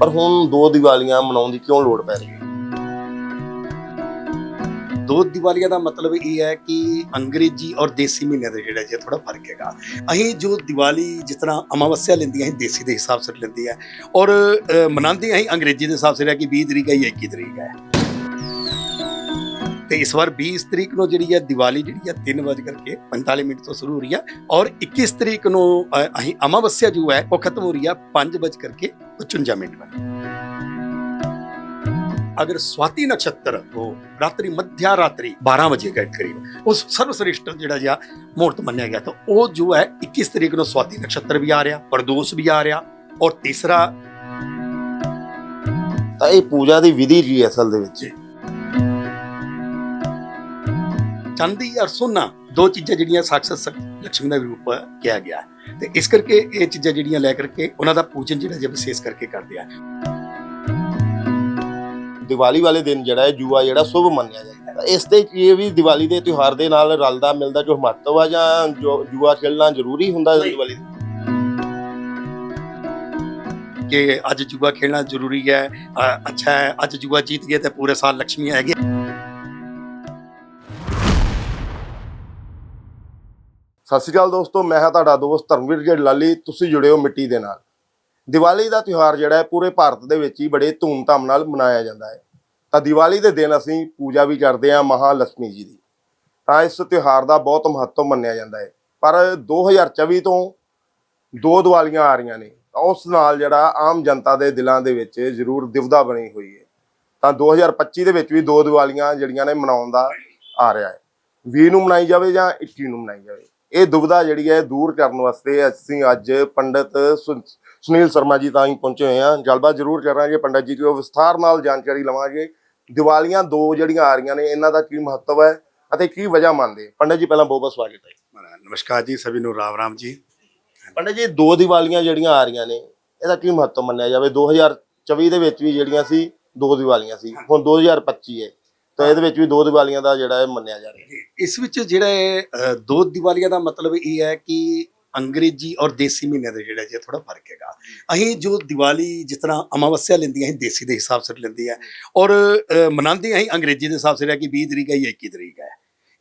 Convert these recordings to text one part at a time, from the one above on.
ਪਰ ਹੁਣ ਦੋ ਦੀਵਾਲੀਆਂ ਮਨਾਉਣ ਦੀ ਕਿਉਂ ਲੋੜ ਪੈ ਰਹੀ ਹੈ? ਦੋ ਦੀਵਾਲੀਆਂ ਦਾ ਮਤਲਬ ਇਹ ਹੈ ਕਿ ਅੰਗਰੇਜ਼ੀ ਔਰ ਦੇਸੀ ਮਹੀਨੇ ਦਾ ਜਿਹੜਾ ਜੀ ਥੋੜਾ ਫ਼ਰਕ ਹੈਗਾ। ਅਸੀਂ ਜੋ ਦੀਵਾਲੀ ਜਿਸ ਤਰ੍ਹਾਂ ਅਮਾਵਸਿਆ ਲੈਂਦੀ ਹੈ ਦੇਸੀ ਦੇ ਹਿਸਾਬ ਸਿਰ ਲੈਂਦੀ ਹੈ ਔਰ ਮਨਾਉਂਦੇ ਅਸੀਂ ਅੰਗਰੇਜ਼ੀ ਦੇ ਹਿਸਾਬ ਸਿਰ ਹੈ ਕਿ 20 ਤਰੀਕ ਹੈ ਜਾਂ 21 ਤਰੀਕ ਹੈ। ਤੇ ਇਸ ਵਾਰ 20 ਤਰੀਕ ਨੂੰ ਜਿਹੜੀ ਹੈ ਦੀਵਾਲੀ ਜਿਹੜੀ ਹੈ 3 ਵਜੇ ਕਰਕੇ 45 ਮਿੰਟ ਤੋਂ ਸ਼ੁਰੂ ਹੋ ਰਹੀ ਹੈ ਔਰ 21 ਤਰੀਕ ਨੂੰ ਅ, ਅਸੀਂ ਅਮਾਵਸਿਆ ਜੋ ਹੈ ਉਹ ਖਤਮ ਹੋ ਰਹੀ ਹੈ 5 ਵਜੇ ਕਰਕੇ 55 ਮਿੰਟ पर अगर स्वाति नक्षत्र को रात्रि मध्या रात्रि 12 ਵਜੇ के करीब ਉਸ ਸਰਵਸ੍ਰੇਸ਼ਟ ਜਿਹੜਾ ਜਿਹਾ ਮੂਰਤ ਮੰਨਿਆ ਗਿਆ ਤਾਂ ਉਹ ਜੋ ਹੈ 21 ਤਰੀਕ ਨੂੰ ਸਵਾਤੀ ਨਛੱਤਰ ਵੀ ਆ ਰਿਹਾ ਪ੍ਰਦੋਸ਼ ਵੀ ਆ ਰਿਹਾ ਔਰ ਤੀਸਰਾ ਤਾਂ ਇਹ ਪੂਜਾ ਦੀ ਵਿਧੀ ਕੀ ਹੈ ਅਸਲ ਦੇ ਵਿੱਚ ਚਾਂਦੀ ਔਰ ਸੋਨਾ ਦੋ ਚੀਜ਼ਾਂ ਜਿਹੜੀਆਂ ਸਾਕਸ਼ਾਤ ਲక్ష్ਮੀ ਦਾ ਰੂਪ ਕਿਹਾ ਗਿਆ। ਤੇ ਇਸ ਕਰਕੇ ਇਹ ਚੀਜ਼ਾਂ ਜਿਹੜੀਆਂ ਲੈ ਕਰਕੇ ਉਹਨਾਂ ਦਾ ਪੂਜਨ ਜਿਹੜਾ ਜੇ ਵਿਸ਼ੇਸ਼ ਕਰਕੇ ਕਰਦੇ ਆ। ਦੀਵਾਲੀ ਵਾਲੇ ਦਿਨ ਜਿਹੜਾ ਹੈ ਜੂਆ ਜਿਹੜਾ ਸ਼ੁਭ ਮੰਨਿਆ ਜਾਂਦਾ ਹੈ। ਇਸ ਤੇ ਇਹ ਵੀ ਦੀਵਾਲੀ ਦੇ ਤਿਉਹਾਰ ਦੇ ਨਾਲ ਰਲਦਾ ਮਿਲਦਾ ਜੋ ਮਹੱਤਵ ਆ ਜਾਂ ਜੂਆ ਖੇਲਣਾ ਜ਼ਰੂਰੀ ਹੁੰਦਾ ਦੀਵਾਲੀ ਕਿ ਅੱਜ ਜੂਆ ਖੇਲਣਾ ਜ਼ਰੂਰੀ ਹੈ ਅੱਛਾ ਹੈ ਅੱਜ ਜੂਆ ਜੀਤ ਗਏ ਤਾਂ ਪੂਰੇ ਸਾਲ ਲక్ష్ਮੀ ਹੈਗੇ। ਸਤਿ ਸ਼੍ਰੀ ਅਕਾਲ ਦੋਸਤੋ, ਮੈਂ ਹਾਂ ਤੁਹਾਡਾ ਦੋਸਤ ਧਰਮਵੀਰ ਜੀ ਲਾਲੀ, ਤੁਸੀਂ ਜੁੜੇ ਹੋ ਮਿੱਟੀ ਦੇ ਨਾਲ। ਦੀਵਾਲੀ ਦਾ ਤਿਉਹਾਰ ਜਿਹੜਾ ਹੈ, ਪੂਰੇ ਭਾਰਤ ਦੇ ਵਿੱਚ ਹੀ ਬੜੇ ਧੂਮਧਾਮ ਨਾਲ ਮਨਾਇਆ ਜਾਂਦਾ ਹੈ। ਤਾਂ ਦੀਵਾਲੀ ਦੇ ਦਿਨ ਅਸੀਂ ਪੂਜਾ ਵੀ ਕਰਦੇ ਹਾਂ ਮਹਾਲక్ష్ਮੀ ਜੀ ਦੀ। ਤਾਂ ਇਸ ਤਿਉਹਾਰ ਦਾ ਬਹੁਤ ਮਹੱਤਵ ਮੰਨਿਆ ਜਾਂਦਾ ਹੈ। ਪਰ 2024 ਤੋਂ ਦੋ ਦੀਵਾਲੀਆਂ ਆ ਰਹੀਆਂ ਨੇ। ਤਾਂ ਉਸ ਨਾਲ ਜਿਹੜਾ ਆਮ ਜਨਤਾ ਦੇ ਦਿਲਾਂ ਦੇ ਵਿੱਚ ਜ਼ਰੂਰ ਦਿਵਦਾ ਬਣੀ ਹੋਈ ਹੈ। ਤਾਂ 2025 ਦੇ ਵਿੱਚ ਵੀ ਦੋ ਦੀਵਾਲੀਆਂ ਜਿਹੜੀਆਂ ਨੇ ਮਨਾਉਣ ਦਾ ਆ ਰਿਹਾ ਹੈ। 20 ਨੂੰ ਮਨਾਈ ਜਾਵੇ ਜਾਂ 21 ਨੂੰ ਮਨਾਈ ਜਾਵੇ? ਇਹ ਦੁਬਿਧਾ ਜਿਹੜੀ ਹੈ ਦੂਰ ਕਰਨ ਵਾਸਤੇ ਅਸੀਂ ਅੱਜ ਪੰਡਿਤ ਸੁਨੀਲ ਸ਼ਰਮਾ ਜੀ ਤਾਂ ਹੀ ਪਹੁੰਚੇ ਹੋਏ ਹਾਂ। ਗੱਲਬਾਤ ਜ਼ਰੂਰ ਕਰਾਂਗੇ ਪੰਡਿਤ ਜੀ ਤੋਂ ਵਿਸਥਾਰ ਨਾਲ ਜਾਣਕਾਰੀ ਲਵਾਂਗੇ। ਦੀਵਾਲੀਆਂ ਦੋ ਜਿਹੜੀਆਂ ਆ ਰਹੀਆਂ ਨੇ ਇਹਨਾਂ ਦਾ ਕੀ ਮਹੱਤਵ ਹੈ ਅਤੇ ਕੀ ਵਜ੍ਹਾ ਮੰਨਦੇ ਪੰਡਿਤ ਜੀ ਪਹਿਲਾਂ ਬਹੁਤ ਬਹੁਤ ਸਵਾਗਤ ਹੈ। ਨਮਸਕਾਰ ਜੀ ਸਭੀ ਨੂੰ ਰਾਮ ਰਾਮ ਜੀ। ਪੰਡਿਤ ਜੀ ਦੋ ਦੀਵਾਲੀਆਂ ਜਿਹੜੀਆਂ ਆ ਰਹੀਆਂ ਨੇ ਇਹਦਾ ਕੀ ਮਹੱਤਵ ਮੰਨਿਆ ਜਾਵੇ? 2024 ਦੇ ਵਿੱਚ ਵੀ ਜਿਹੜੀਆਂ ਸੀ ਦੋ ਦੀਵਾਲੀਆਂ ਸੀ। ਹੁਣ 2025 ਹੈ। ਤਾਂ ਇਹਦੇ ਵਿੱਚ ਵੀ ਦੋ ਦੀਵਾਲੀਆਂ ਦਾ ਜਿਹੜਾ ਹੈ ਮੰਨਿਆ ਜਾ ਰਿਹਾ। ਹੈ ਇਸ ਵਿੱਚ ਜਿਹੜਾ ਹੈ ਅ, ਦੋ ਦੀਵਾਲੀਆਂ ਦਾ ਮਤਲਬ ਇਹ ਹੈ ਕਿ ਅੰਗਰੇਜ਼ੀ ਔਰ ਦੇਸੀ ਮਹੀਨੇ ਦਾ ਜਿਹੜਾ ਜਿਹਾ ਥੋੜਾ ਫ਼ਰਕ ਹੈਗਾ। ਅਸੀਂ ਜੋ ਦੀਵਾਲੀ ਜਿਸ ਤਰ੍ਹਾਂ ਅਮਾਵਸਿਆ ਲੈਂਦੀ ਹੈ ਅਸੀਂ ਦੇਸੀ ਦੇ ਹਿਸਾਬ ਸਿਰ ਲੈਂਦੀ ਹੈ ਔਰ ਅ, ਮਨਾਉਂਦੇ ਅਸੀਂ ਅੰਗਰੇਜ਼ੀ ਦੇ ਹਿਸਾਬ ਸਿਰ ਹੈ ਕਿ 20 ਤਰੀਕ ਹੈ ਜਾਂ 21 ਤਰੀਕ ਹੈ।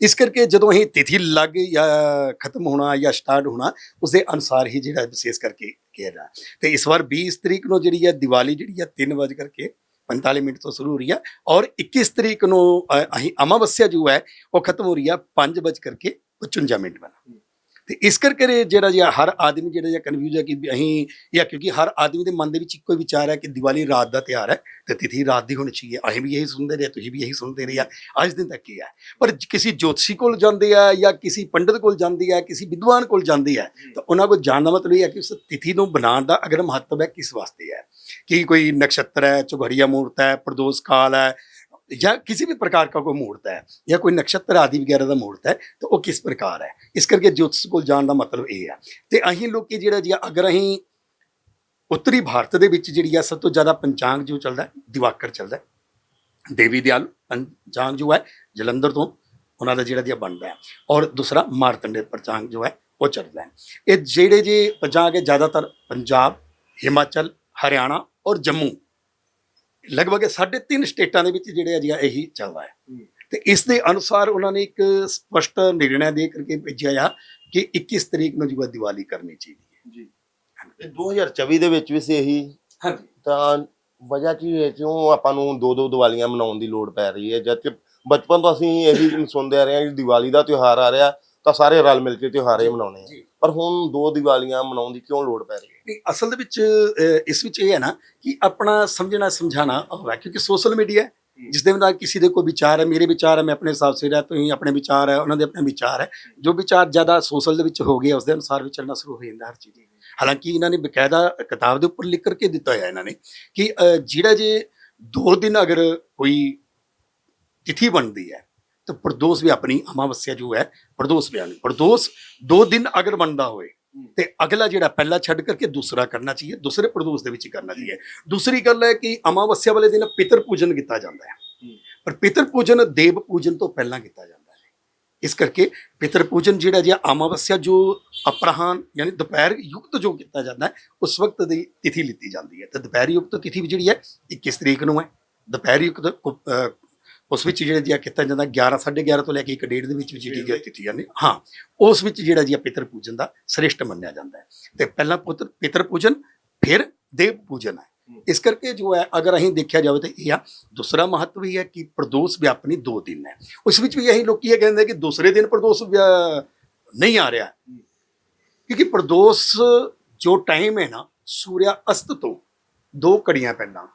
ਇਸ ਕਰਕੇ ਜਦੋਂ ਅਸੀਂ ਤਿਥੀ ਲੱਗ ਜਾਂ ਖਤਮ ਹੋਣਾ ਜਾਂ ਸਟਾਰਟ ਹੋਣਾ ਉਸ ਦੇ ਅਨੁਸਾਰ ਹੀ ਜਿਹੜਾ ਵਿਸ਼ੇਸ਼ ਕਰਕੇ ਕਿਹਾ ਜਾ ਤੇ ਇਸ ਵਾਰ 20 ਤਰੀਕ ਨੂੰ ਜਿਹੜੀ ਹੈ ਦੀਵਾਲੀ ਜਿਹੜੀ ਹੈ 3 ਵਜੇ ਕਰਕੇ 45 ਮਿੰਟ ਤੋਂ ਸ਼ੁਰੂ ਹੋ ਰਹੀ ਹੈ ਔਰ 21 ਤਰੀਕ ਨੂੰ ਅ, ਅਸੀਂ ਅਮਾਵਸਿਆ ਜੋ ਹੈ ਉਹ ਖਤਮ ਹੋ ਰਹੀ ਹੈ 5 ਵਜ ਕਰਕੇ 55 ਮਿੰਟ ਬਣਾ ਤੇ ਇਸ ਕਰਕੇ ਇਹ ਜਿਹੜਾ ਜਿਹਾ ਹਰ ਆਦਮੀ ਜਿਹੜਾ ਜਿਹਾ ਕਨਫਿਊਜ਼ ਹੈ ਕਿ ਅਸੀਂ ਜਾਂ ਕਿਉਂਕਿ ਹਰ ਆਦਮੀ ਦੇ ਮਨ ਦੇ ਵਿੱਚ ਇੱਕੋ ਹੀ ਵਿਚਾਰ ਹੈ ਕਿ ਦੀਵਾਲੀ ਰਾਤ ਦਾ ਤਿਉਹਾਰ ਹੈ ਤੇ ਤਿਥੀ ਰਾਤ ਦੀ ਹੋਣੀ ਚਾਹੀਏ। ਅਸੀਂ ਵੀ ਇਹੀ ਸੁਣਦੇ ਰਹੇ ਤੁਸੀਂ ਵੀ ਇਹੀ ਸੁਣਦੇ ਰਹੇ ਆ। ਅੱਜ ਦਿਨ ਤੱਕ ਕੀ ਹੈ। ਪਰ ਕਿਸੇ ਜੋਤਸ਼ੀ ਕੋਲ ਜਾਂਦੇ ਆ ਜਾਂ ਕਿਸੇ ਪੰਡਿਤ ਕੋਲ ਜਾਂਦੀ ਹੈ ਕਿਸੇ ਵਿਦਵਾਨ ਕੋਲ ਜਾਂਦੀ ਹੈ। ਤਾਂ ਉਹਨਾਂ ਕੋਲ ਜਾਣ ਦਾ ਮਤਲਬ ਇਹ ਹੈ ਕਿ ਉਸ ਤਿਥੀ ਨੂੰ ਬਣਾਉਣ ਦਾ ਅਗਰ ਮਹੱਤਵ ਹੈ ਕਿਸ ਵਾਸਤੇ ਹੈ? ਕਿ ਕੋਈ ਨਕਸ਼ਤਰ ਹੈ ਚੁਗੜੀਆ ਮੂਰਤ ਹੈ ਪ੍ਰਦੋਸ਼ ਕਾਲ ਹੈ या किसी भी प्रकार का कोई मुहूर्त है या कोई नक्षत्र आदि वगैरह ਦਾ ਮੂਰਤ ਹੈ ਤਾਂ ਉਹ ਕਿਸ ਪ੍ਰਕਾਰ ਹੈ ਇਸ ਕਰਕੇ ਜੋਤਿਸ਼ ਕੋਲ ਜਾਣ ਦਾ ਮਤਲਬ ਇਹ ਹੈ ਤੇ ਅਸੀਂ ਲੋਕੀ ਜਿਹੜਾ ਜੀ ਅਗਰ ਅਸੀਂ ਉੱਤਰੀ ਭਾਰਤ ਦੇ ਵਿੱਚ ਜਿਹੜੀ ਆ ਸਭ ਤੋਂ ਜ਼ਿਆਦਾ ਪੰਚਾਂਗ ਜੋ ਚੱਲਦਾ ਹੈ, ਦਿਵਾਕਰ ਚੱਲਦਾ ਹੈ। ਦੇਵੀ ਦਿਆਲ ਪੰਚਾਂਗ ਜੋ ਹੈ ਜਲੰਧਰ ਤੋਂ ਉਹਨਾਂ ਦਾ ਜਿਹੜਾ ਜੀ ਬਣਦਾ ਹੈ ਔਰ ਦੂਸਰਾ ਮਾਰਤੰਡੇ ਪੰਚਾਂਗ ਜੋ ਹੈ ਉਹ ਚੱਲਦਾ ਹੈ ਇਹ ਜਿਹੜੇ ਜੇ ਪੰਚਾਂਗ ਹੈ ਜ਼ਿਆਦਾਤਰ ਪੰਜਾਬ ਹਿਮਾਚਲ ਹਰਿਆਣਾ ਔਰ ਜੰਮੂ ਲਗਭਗ ਇਹ ਸਾਢੇ ਤਿੰਨ ਸਟੇਟਾਂ ਦੇ ਵਿੱਚ ਜਿਹੜੇ ਆ ਜੀ ਇਹੀ ਚੱਲਦਾ ਹੈ। ਤੇ ਇਸ ਦੇ ਅਨੁਸਾਰ ਉਹਨਾਂ ਨੇ ਇੱਕ ਸਪਸ਼ਟ ਨਿਰਣਾ ਦੇ ਕਰਕੇ ਭੇਜਿਆ ਆ ਕਿ 21 ਤਰੀਕ ਨੂੰ ਜੀ ਦੀਵਾਲੀ ਕਰਨੀ ਚਾਹੀਦੀ ਹੈ। ਜੀ। ਤੇ 2024 ਦੇ ਵਿੱਚ ਵੀ ਸੀ ਇਹੀ। ਹਾਂਜੀ। ਤਾਂ ਵਜ੍ਹਾ ਕੀ ਹੈ? ਕਿਉਂ ਆਪਾਂ ਨੂੰ ਦੋ ਦੋ ਦੀਵਾਲੀਆਂ ਮਨਾਉਣ ਦੀ ਲੋੜ ਪੈ ਰਹੀ ਹੈ? ਜਦ ਕਿ ਬਚਪਨ ਤੋਂ ਅਸੀਂ ਇਹੀ ਸੁਣਦੇ ਆ ਰਹੇ ਹਾਂ ਕਿ ਦੀਵਾਲੀ ਦਾ ਤਿਉਹਾਰ ਆ ਰਿਹਾ ਤਾਂ ਸਾਰੇ ਰਲ ਮਿਲ ਕੇ ਤਿਉਹਾਰ ਹੀ ਮਨਾਉਣੇ ਆ। ਪਰ ਹੁਣ ਦੋ ਦੀਵਾਲੀਆਂ ਮਨਾਉਣ ਦੀ ਕਿਉਂ ਲੋੜ ਪੈ ਰਹੀ ਹੈ? ਅਸਲ ਦੇ ਵਿੱਚ ਇਸ ਵਿੱਚ ਇਹ ਹੈ ਨਾ ਕਿ ਆਪਣਾ ਸਮਝਣਾ ਸਮਝਾਣਾ ਹੋਵੇ ਕਿਉਂਕਿ ਸੋਸ਼ਲ ਮੀਡੀਆ ਹੈ ਜਿਸ ਦੇ ਨਾਲ ਕਿਸੇ ਦੇ ਕੋਈ ਵਿਚਾਰ ਹੈ ਮੇਰੇ ਵਿਚਾਰ ਹੈ ਮੈਂ ਆਪਣੇ ਹਿਸਾਬ ਸੇ ਰਹਿ ਤੁਸੀਂ ਆਪਣੇ ਵਿਚਾਰ ਹੈ ਉਹਨਾਂ ਦੇ ਆਪਣੇ ਵਿਚਾਰ ਹੈ। ਜੋ ਵਿਚਾਰ ਜ਼ਿਆਦਾ ਸੋਸ਼ਲ ਦੇ ਵਿੱਚ ਹੋ ਗਏ ਉਸ ਦੇ ਅਨੁਸਾਰ ਵਿਚਰਨਾ ਸ਼ੁਰੂ ਹੋ ਜਾਂਦਾ ਹਰ ਚੀਜ਼। ਹਾਲਾਂਕਿ ਇਹਨਾਂ ਨੇ ਬਕਾਇਦਾ ਕਿਤਾਬ ਦੇ ਉੱਪਰ ਲਿਖ ਕਰਕੇ ਦਿੱਤਾ ਹੋਇਆ ਇਹਨਾਂ ਨੇ ਕਿ ਜਿਹੜਾ ਜੇ ਦੋ ਦਿਨ ਅਗਰ ਕੋਈ ਤਿਥੀ ਬਣਦੀ ਹੈ ਤਾਂ ਪ੍ਰਦੋਸ਼ ਵੀ ਆਪਣੀ ਅਮਾਵਸਿਆ ਜੋ ਹੈ ਪ੍ਰਦੋਸ਼ ਬਿਆਨ ਪ੍ਰਦੋਸ਼ ਦੋ ਦਿਨ ਅਗਰ ਬਣਦਾ ਹੋਏ ਤੇ ਅਗਲਾ ਜਿਹੜਾ ਪਹਿਲਾ ਛੱਡ ਕਰਕੇ ਦੂਸਰਾ ਕਰਨਾ ਚਾਹੀਏ ਦੂਸਰੇ ਪ੍ਰਦੋਸ਼ ਦੇ ਵਿੱਚ ਕਰਨਾ ਚਾਹੀਏ। ਦੂਸਰੀ ਗੱਲ ਹੈ ਕਿ ਅਮਾਵਸਿਆ ਵਾਲੇ ਦਿਨ ਪਿਤਰ ਪੂਜਨ ਕੀਤਾ ਜਾਂਦਾ ਹੈ। ਪਰ ਪਿਤਰ ਪੂਜਨ ਦੇਵ ਪੂਜਨ ਤੋਂ ਪਹਿਲਾਂ ਕੀਤਾ ਜਾਂਦਾ ਹੈ। ਇਸ ਕਰਕੇ ਪਿਤਰ ਪੂਜਨ ਜਿਹੜਾ ਜੀ ਅਮਾਵਸਿਆ ਜੋ ਅਪਰਾਹਨ ਯਾਨੀ ਦੁਪਹਿਰ ਯੁਕਤ ਜੋ ਕੀਤਾ ਜਾਂਦਾ ਹੈ ਉਸ ਵਕਤ ਦੀ ਤਿਥੀ ਲਿੱਤੀ ਜਾਂਦੀ ਹੈ। ਤੇ ਦੁਪਹਿਰ ਯੁਕਤ ਤਿਥੀ ਵੀ ਜਿਹੜੀ ਹੈ 21 ਤਰੀਕ ਨੂੰ ਹੈ। ਦੁਪਹਿਰ ਯੁਕਤ ਉਸ ਵਿੱਚ ਜਿਹੜਾ ਜੀ ਕੀਤਾ ਜਾਂਦਾ 11 11:30 ਤੋਂ ਲੈ ਕੇ 1:30 ਦੇ ਵਿੱਚ ਵਿੱਚ ਜਿਹੜੀ ਹੈ। ਤਿਥੀ ਜਾਂਦੀ। ਹਾਂ ਉਸ ਵਿੱਚ ਜਿਹੜਾ ਜੀ ਪਿਤਰ ਪੂਜਨ ਦਾ ਸ੍ਰੇਸ਼ਟ ਮੰਨਿਆ ਜਾਂਦਾ ਹੈ। ਤੇ ਪਹਿਲਾਂ ਪੁੱਤਰ ਪਿਤਰ ਪੂਜਨ ਫਿਰ ਦੇਵ ਪੂਜਨ ਹੈ। ਇਸ ਕਰਕੇ ਜੋ ਹੈ ਅਗਰ ਅਸੀਂ ਦੇਖਿਆ ਜਾਵੇ ਤਾਂ ਇਹ ਆ ਦੂਸਰਾ ਮਹੱਤਵ ਇਹ ਹੈ ਕਿ ਪ੍ਰਦੋਸ਼ ਵਿਆਪਨੀ ਦੋ ਦਿਨ ਹੈ। ਉਸ ਵਿੱਚ ਵੀ ਇਹੀ ਲੋਕੀ ਇਹ ਕਹਿੰਦੇ ਕਿ ਦੂਸਰੇ ਦਿਨ ਪ੍ਰਦੋਸ਼ ਨਹੀਂ ਆ ਰਿਹਾ। ਕਿਉਂਕਿ ਪ੍ਰਦੋਸ਼ ਜੋ ਟਾਈਮ ਹੈ ਨਾ ਸੂਰਿਆ ਅਸਤ ਤੋਂ ਦੋ ਘੜੀਆਂ ਪਹਿਲਾਂ।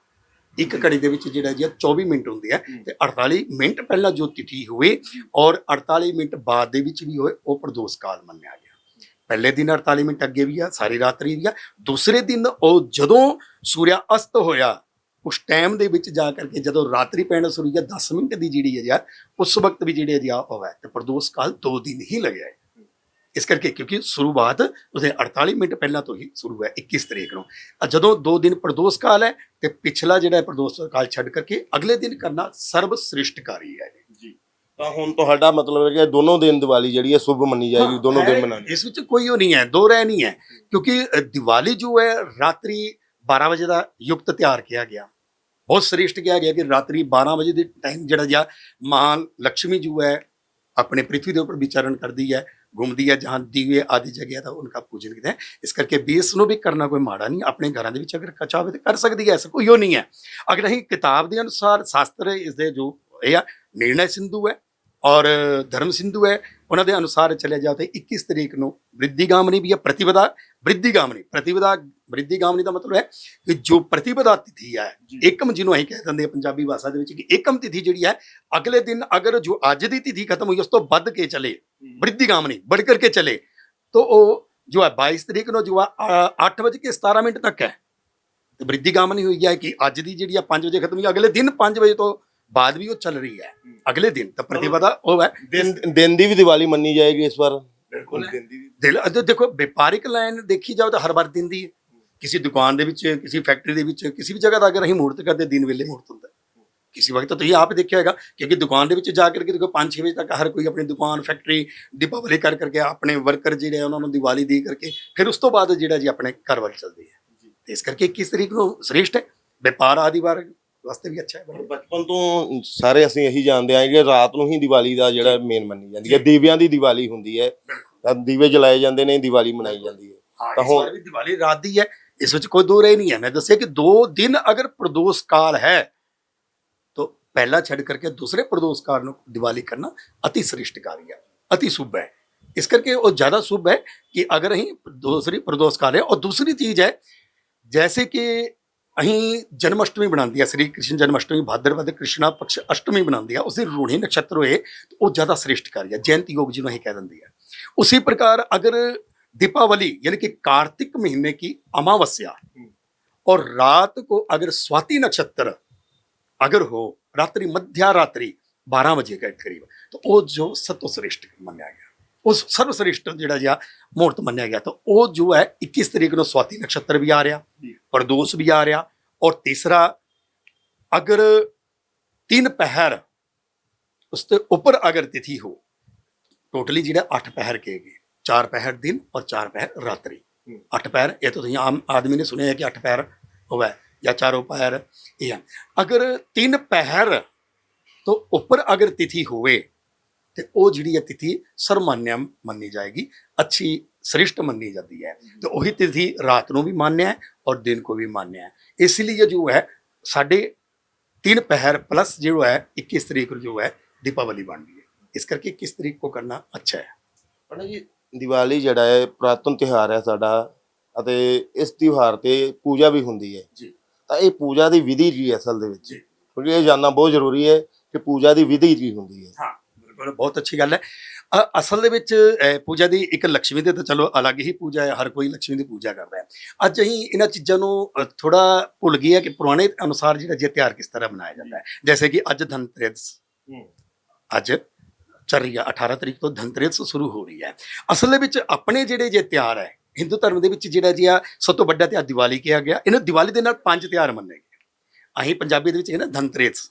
ਇੱਕ ਘੜੀ ਦੇ ਵਿੱਚ ਜਿਹੜਾ ਜੀ 24 ਮਿੰਟ ਹੁੰਦੇ ਆ ਤੇ 48 ਮਿੰਟ ਪਹਿਲਾਂ ਜੋ ਤਿਥੀ ਹੋਵੇ ਔਰ 48 ਮਿੰਟ ਬਾਅਦ ਦੇ ਵਿੱਚ ਵੀ ਹੋਏ ਉਹ ਪ੍ਰਦੋਸ਼ ਕਾਲ ਮੰਨਿਆ ਗਿਆ। ਪਹਿਲੇ ਦਿਨ 48 ਮਿੰਟ ਅੱਗੇ ਵੀ ਆ ਸਾਰੀ ਰਾਤਰੀ ਵੀ ਆ ਦੂਸਰੇ ਦਿਨ ਉਹ ਜਦੋਂ ਸੂਰਿਆ ਅਸਤ ਹੋਇਆ ਉਸ ਟਾਈਮ ਦੇ ਵਿੱਚ ਜਾ ਕਰਕੇ ਜਦੋਂ ਰਾਤਰੀ ਪੈਣਾ ਸ਼ੁਰੂ ਹੋਈ 10 ਮਿੰਟ ਦੀ ਜਿਹੜੀ ਹੈ ਯਾਰ ਉਸ ਵਕਤ ਵੀ ਜਿਹੜੇ ਆ ਹੋਇਆ ਤੇ ਪ੍ਰਦੋਸ਼ ਕਾਲ ਦੋ ਦਿਨ ਹੀ ਲੱਗਿਆ ਹੈ। ਇਸ ਕਰਕੇ ਕਿਉਂਕਿ ਸ਼ੁਰੂਆਤ ਉਹਦੇ 48 ਮਿੰਟ ਪਹਿਲਾਂ ਤੋਂ ਹੀ ਸ਼ੁਰੂ ਹੈ 21 ਤਰੀਕ ਨੂੰ। ਜਦੋਂ ਦੋ ਦਿਨ ਪ੍ਰਦੋਸ਼ ਕਾਲ ਹੈ ਤੇ ਪਿਛਲਾ ਜਿਹੜਾ ਪ੍ਰਦੋਸ਼ ਕਾਲ ਛੱਡ ਕਰਕੇ ਅਗਲੇ ਦਿਨ ਕਰਨਾ ਸਰਬ ਸ੍ਰਿਸ਼ਟਕਾਰੀ ਹੈ ਜੀ ਤਾਂ ਹੁਣ ਤੁਹਾਡਾ ਮਤਲਬ ਹੈ ਕਿ ਦੋਨੋਂ ਦਿਨ ਦੀਵਾਲੀ ਜਿਹੜੀ ਹੈ ਸ਼ੁਭ ਮੰਨੀ ਜਾਏਗੀ ਦੋਨੋਂ ਦਿਨ ਹੈ, ਮਨਾਉਣੇ। ਇਸ ਵਿੱਚ ਕੋਈ ਉਹ ਨਹੀਂ ਹੈ ਦੋ ਰਹਿ ਨਹੀਂ ਹੈ ਕਿਉਂਕਿ ਦੀਵਾਲੀ ਜੋ ਹੈ ਰਾਤਰੀ 12 ਵਜੇ ਦਾ ਯੁਕਤ ਤਿਆਰ ਕਿਹਾ ਗਿਆ। ਬਹੁਤ ਸ੍ਰੇਸ਼ਟ ਕਿਹਾ ਗਿਆ ਕਿ ਰਾਤਰੀ 12 ਵਜੇ ਦੇ ਟਾਈਮ ਜਿਹੜਾ ਜਿਆ ਮਾਂ ਲక్ష్ਮੀ ਜੋ ਹੈ ਆਪਣੇ ਪ੍ਰithvi ਦੇ ਉੱਪਰ ਵਿਚਰਨ ਕਰਦੀ ਹੈ ਘੁੰਮਦੀ ਹੈ ਜਹਾਂ ਦੀਵੇ ਆਦਿ ਜਗ੍ਹਾ ਦਾ ਉਨਕਾ ਪੂਜਨ ਕਰਦੇ ਹੈ ਇਸ ਕਰਕੇ ਬੇਸ ਨੂੰ ਵੀ ਕਰਨਾ ਕੋਈ ਮਾੜਾ ਨਹੀਂ ਆਪਣੇ ਘਰਾਂ ਦੇ ਵਿੱਚ ਅਗਰ ਕਚਾ ਹੋਵੇ ਤਾਂ ਕਰ ਸਕਦੀ ਹੈ ਐਸਾ ਕੋਈ ਉਹ ਨਹੀਂ ਹੈ ਅਗਰ ਅਸੀਂ ਕਿਤਾਬ ਦੇ ਅਨੁਸਾਰ ਸ਼ਾਸਤਰ ਇਸ ਦੇ ਜੋ ਇਹ ਆ ਨਿਰਣੈ ਸਿੰਧੂ ਹੈ ਔਰ ਧਰਮ ਸਿੰਧੂ ਹੈ ਉਹਨਾਂ ਦੇ ਅਨੁਸਾਰ ਚੱਲਿਆ ਜਾਵੇ ਤਾਂ 21 ਤਰੀਕ ਨੂੰ ਬ੍ਰਿਧੀਗਾਮਨੀ ਵੀ ਹੈ ਪ੍ਰਤੀਪਦਾ ਬ੍ਰਿਧੀਗਾਮਨੀ ਪ੍ਰਤੀਪਦਾ ਬ੍ਰਿਧੀਗਾਮਨੀ ਦਾ ਮਤਲਬ ਹੈ ਕਿ ਜੋ ਪ੍ਰਤੀਪਦਾ ਤਿਥੀ ਹੈ ਏਕਮ ਜਿਹਨੂੰ ਅਸੀਂ ਕਹਿ ਦਿੰਦੇ ਆ ਪੰਜਾਬੀ ਭਾਸ਼ਾ ਦੇ ਵਿੱਚ ਕਿ ਏਕਮ ਤਿਥੀ ਜਿਹੜੀ ਹੈ ਅਗਲੇ ਦਿਨ ਅਗਰ ਜੋ ਅੱਜ ਦੀ ਤਿਥੀ ਖਤਮ ਹੋਈ ਉਸ ਤੋਂ ਵੱਧ ਕੇ ਚਲੇ ਬ੍ਰਿਧੀਗਾਮਨੀ बढ़ करके चले तो वो जो है 22 ਤਰੀਕ ਨੂੰ ਜੋ ਹੈ 8 ਵਜੇ ਕੇ 17 ਮਿੰਟ ਤੱਕ ਹੈ ਤੇ ਬ੍ਰਿਧੀਗਾਮਨੀ ਹੋਈ ਹੈ ਕਿ ਅੱਜ ਦੀ ਜਿਹੜੀ ਆ 5 ਵਜੇ ਖਤਮ ਹੋਈ ਅਗਲੇ ਦਿਨ 5 ਵਜੇ ਤੋਂ ਬਾਅਦ ਵੀ ਉਹ ਚੱਲ ਰਹੀ ਹੈ ਅਗਲੇ ਦਿਨ ਤਾਂ ਪ੍ਰਤੀਪਦਾ ਉਹ ਹੈ ਦਿਨ ਦਿਨ ਦੀ ਵੀ ਦੀਵਾਲੀ ਮੰਨੀ ਜਾਏਗੀ ਇਸ ਵਾਰ ਬਿਲਕੁਲ ਦਿਨ ਦੀ ਵੀ ਦਿਲ ਅਤੇ ਦੇਖੋ ਵਪਾਰਿਕ ਲਾਈਨ ਦੇਖੀ ਜਾਓ ਤਾਂ ਹਰ ਵਾਰ ਦਿਨ ਦੀ ਹੈ ਕਿਸੇ ਦੁਕਾਨ ਦੇ ਵਿੱਚ ਕਿਸੇ ਫੈਕਟਰੀ ਦੇ ਵਿੱਚ ਕਿਸੇ ਵੀ ਜਗ੍ਹਾ ਦਾ ਅਗਰ ਅਸੀਂ ਮੂਰਤ ਕਰਦੇ ਦਿਨ ਵੇਲੇ ਮੂਰਤ ਹੁੰਦਾ ਹੈ। ਕਿਸੇ ਵਕਤ ਤੁਸੀਂ ਆਪ ਦੇਖਿਆ ਹੋਏਗਾ ਕਿਉਂਕਿ ਦੁਕਾਨ ਦੇ ਵਿੱਚ ਜਾ ਕਰਕੇ ਦੇਖੋ 5-6 ਵਜੇ ਤੱਕ ਹਰ ਕੋਈ ਆਪਣੀ ਦੁਕਾਨ ਫੈਕਟਰੀ ਦੀਪਾਵਲੀ ਕਰ ਕਰਕੇ ਆਪਣੇ ਵਰਕਰ ਜਿਹੜੇ ਉਹਨਾਂ ਨੂੰ ਦੀਵਾਲੀ ਦੇ ਕਰਕੇ ਫਿਰ ਉਸ ਤੋਂ ਬਾਅਦ ਜਿਹੜਾ ਜੀ ਆਪਣੇ ਘਰ ਵੱਲ ਚੱਲਦੇ ਆ। ਤੇ ਇਸ ਕਰਕੇ 21 ਤਰੀਕ ਨੂੰ ਸ੍ਰੇਸ਼ਟ ਹੈ? ਵਪਾਰ ਆਦਿ ਵਾਰ ਵਾਸਤੇ ਵੀ ਅੱਛਾ ਹੈ। ਬਚਪਨ ਤੋਂ ਸਾਰੇ ਅਸੀਂ ਇਹੀ ਜਾਣਦੇ ਆਂ ਕਿ ਰਾਤ ਨੂੰ ਹੀ ਦੀਵਾਲੀ ਦਾ ਜਿਹੜਾ ਮੇਨ ਮੰਨੀ ਜਾਂਦੀ ਹੈ। ਦੀਵਿਆਂ ਦੀ ਦੀਵਾਲੀ ਹੁੰਦੀ ਹੈ। ਤਾਂ ਦੀਵੇ ਜਲਾਏ ਜਾਂਦੇ ਨੇ ਦੀਵਾਲੀ ਮਨਾਈ ਜਾਂਦੀ ਹੈ। ਹਾਂ ਤਾਂ ਹੁਣ- ਦੀਵਾਲੀ ਰਾਤ ਦੀ ਹੈ ਇਸ ਵਿੱਚ ਕੋਈ ਦੋ ਰਹਿ ਨਹੀਂ ਹੈ। ਮੈਂ ਦੱਸਿਆ ਕਿ ਦੋ ਦਿਨ ਅਗਰ ਪ੍ਰਦੋਸ਼ ਕਾਲ ਹੈ पहला छड़ करके दूसरे प्रदोष कारण दिवाली करना अति श्रेष्ठ कार्य अति शुभ है। इस करके वो ज़्यादा शुभ है कि अगर अं दूसरी प्रदोष कार्य और दूसरी चीज़ है जैसे कि अं जन्माष्टमी बना दिया श्री कृष्ण जन्माष्टमी भाद्रवाद कृष्णा पक्ष अष्टमी बना दिया उसे रूढ़ी नक्षत्र हुए तो वो ज़्यादा श्रेष्ठ कार्य जयंती योग जी ने कह दिया। उसी प्रकार अगर दीपावली यानी कि कार्तिक महीने की अमावस्या हम्म। और रात को अगर स्वाति नक्षत्र अगर हो ਰਾਤਰੀ રાત્રિ મધ્યારાત્રિ બારા વજે ਕਰੀਬ। ਤਾਂ ਉਹ ਜੋ ਸਤੋ ਸ੍ਰੇਸ਼ਟ ਮੰਨਿਆ ਗਿਆ। ਉਸ ਸਰਵ ਸ੍ਰੇਸ਼ਟ ਜਿਹੜਾ ਜਿਆ ਮੂਰਤ ਮੰਨਿਆ ਗਿਆ ਤਾਂ ਉਹ ਜੋ ਹੈ 21 ਤਰੀਕ ਨੂੰ ਸਵਾਤੀ ਨਕਸ਼ਤਰ ਵੀ ਆ ਰਿਹਾ ਪ੍ਰਦੋਸ਼ ਵੀ ਆ ਰਿਹਾ ਔਰ ਤੀਸਰਾ ਅਗਰ ਤਿੰਨ ਪਹਿਰ ਉਸ ਤੇ ਉੱਪਰ ਅਗਰ ਤਿਥੀ ਹੋ ਟੋਟਲੀ ਜਿਹੜਾ ਅੱਠ ਪਹਿਰ ਕਹੇ ਗਏ ਚਾਰ ਪਹਿਰ ਦਿਨ ਔਰ ਚਾਰ ਪਹਿਰ ਰਾਤਰੀ। ਅੱਠ ਪਹਿਰ ਇਹ ਤਾਂ ਤੁਸੀਂ ਆਮ ਆਦਮੀ ਨੇ ਸੁਣਿਆ ਹੈ ਕਿ ਅੱਠ ਪਹਿਰ ਹੋਵੇ ਜਾਂ ਚਾਰੋਂ ਪਹਿਰ ਇਹ ਆ ਅਗਰ ਤਿੰਨ ਪਹਿਰ ਤੋਂ ਉੱਪਰ ਅਗਰ ਤਿਥੀ ਹੋਵੇ ਤੇ ਉਹ ਜਿਹੜੀ ਹੈ ਤਿਥੀ ਸਰਮਾਨਿਅਮ ਮੰਨੀ ਜਾਏਗੀ ਅੱਛੀ ਸ੍ਰਿਸ਼ਟ ਮੰਨੀ ਜਾਂਦੀ ਹੈ ਤੇ ਉਹੀ ਤਿਥੀ ਰਾਤ ਨੂੰ ਵੀ ਮਾਨਿਆ ਹੈ ਔਰ ਦਿਨ को भी मान्य है इसलिए जो है साढ़े तीन पहर प्लस जो है 21 तरीक को जो है दीपावली बन गई है इस करके 21 तरीक को करना अच्छा है ਪਤਾ ਜੀ ਦੀਵਾਲੀ ਜਿਹੜਾ ਹੈ ਪੁਰਾਤਨ ਤਿਉਹਾਰ ਹੈ ਸਾਡਾ ਅਤੇ ਇਸ ਤਿਉਹਾਰ ਤੇ ਪੂਜਾ ਵੀ ਹੁੰਦੀ ਹੈ ਜੀ ਤਾਂ ਇਹ ਪੂਜਾ ਦੀ ਵਿਧੀ ਜੀ ਅਸਲ ਦੇ ਵਿੱਚ। ਕਿਉਂਕਿ ਇਹ ਜਾਨਣਾ ਬਹੁਤ ਜ਼ਰੂਰੀ ਹੈ ਕਿ ਪੂਜਾ ਦੀ ਵਿਧੀ ਜੀ ਹੁੰਦੀ ਹੈ। ਹਾਂ ਬਿਲਕੁਲ ਬਹੁਤ ਅੱਛੀ ਗੱਲ ਹੈ। ਅਸਲ ਦੇ ਵਿੱਚ ਪੂਜਾ ਦੀ ਇੱਕ ਲక్ష్ਮੀ ਦੇ ਤਾਂ ਚਲੋ ਅਲੱਗ ਹੀ ਪੂਜਾ ਹੈ ਹਰ ਕੋਈ ਲక్ష్ਮੀ ਦੀ ਪੂਜਾ ਕਰਦਾ ਹੈ। ਅੱਜ ਅਸੀਂ ਇਹਨਾਂ ਚੀਜ਼ਾਂ ਨੂੰ ਥੋੜਾ ਭੁੱਲ ਗਏ ਹੈ ਕਿ ਪੁਰਾਣੇ ਅਨੁਸਾਰ ਜਿਹੜਾ ਜੇ ਤਿਆਰ ਕਿਸ ਤਰ੍ਹਾਂ ਬਣਾਇਆ ਜਾਂਦਾ ਹੈ। ਜੈਸੇ ਕਿ ਅੱਜ ਧਨਤੇਰਸ। ਅੱਜ ਚੱਲ ਰਹੀ ਹੈ 18 ਤਰੀਕ ਤੋਂ ਧਨਤੇਰਸ ਸ਼ੁਰੂ ਹੋ ਰਹੀ ਹੈ। ਅਸਲ ਦੇ ਵਿੱਚ ਆਪਣੇ ਜਿਹੜੇ ਜੇ ਤਿਆਰ ਹੈ ਹਿੰਦੂ ਧਰਮ ਦੇ ਵਿੱਚ ਜਿਹੜਾ ਜੀ ਆ ਸਭ ਤੋਂ ਵੱਡਾ ਤਿਉਹਾਰ ਦੀਵਾਲੀ ਕਿਹਾ ਗਿਆ, ਇਹਨੂੰ ਦੀਵਾਲੀ ਦੇ ਨਾਲ ਪੰਜ ਤਿਉਹਾਰ ਮੰਨੇ ਗਏ। ਅਸੀਂ ਪੰਜਾਬੀ ਦੇ ਵਿੱਚ ਇਹ ਨਾ ਧਨਤੇਰਸ।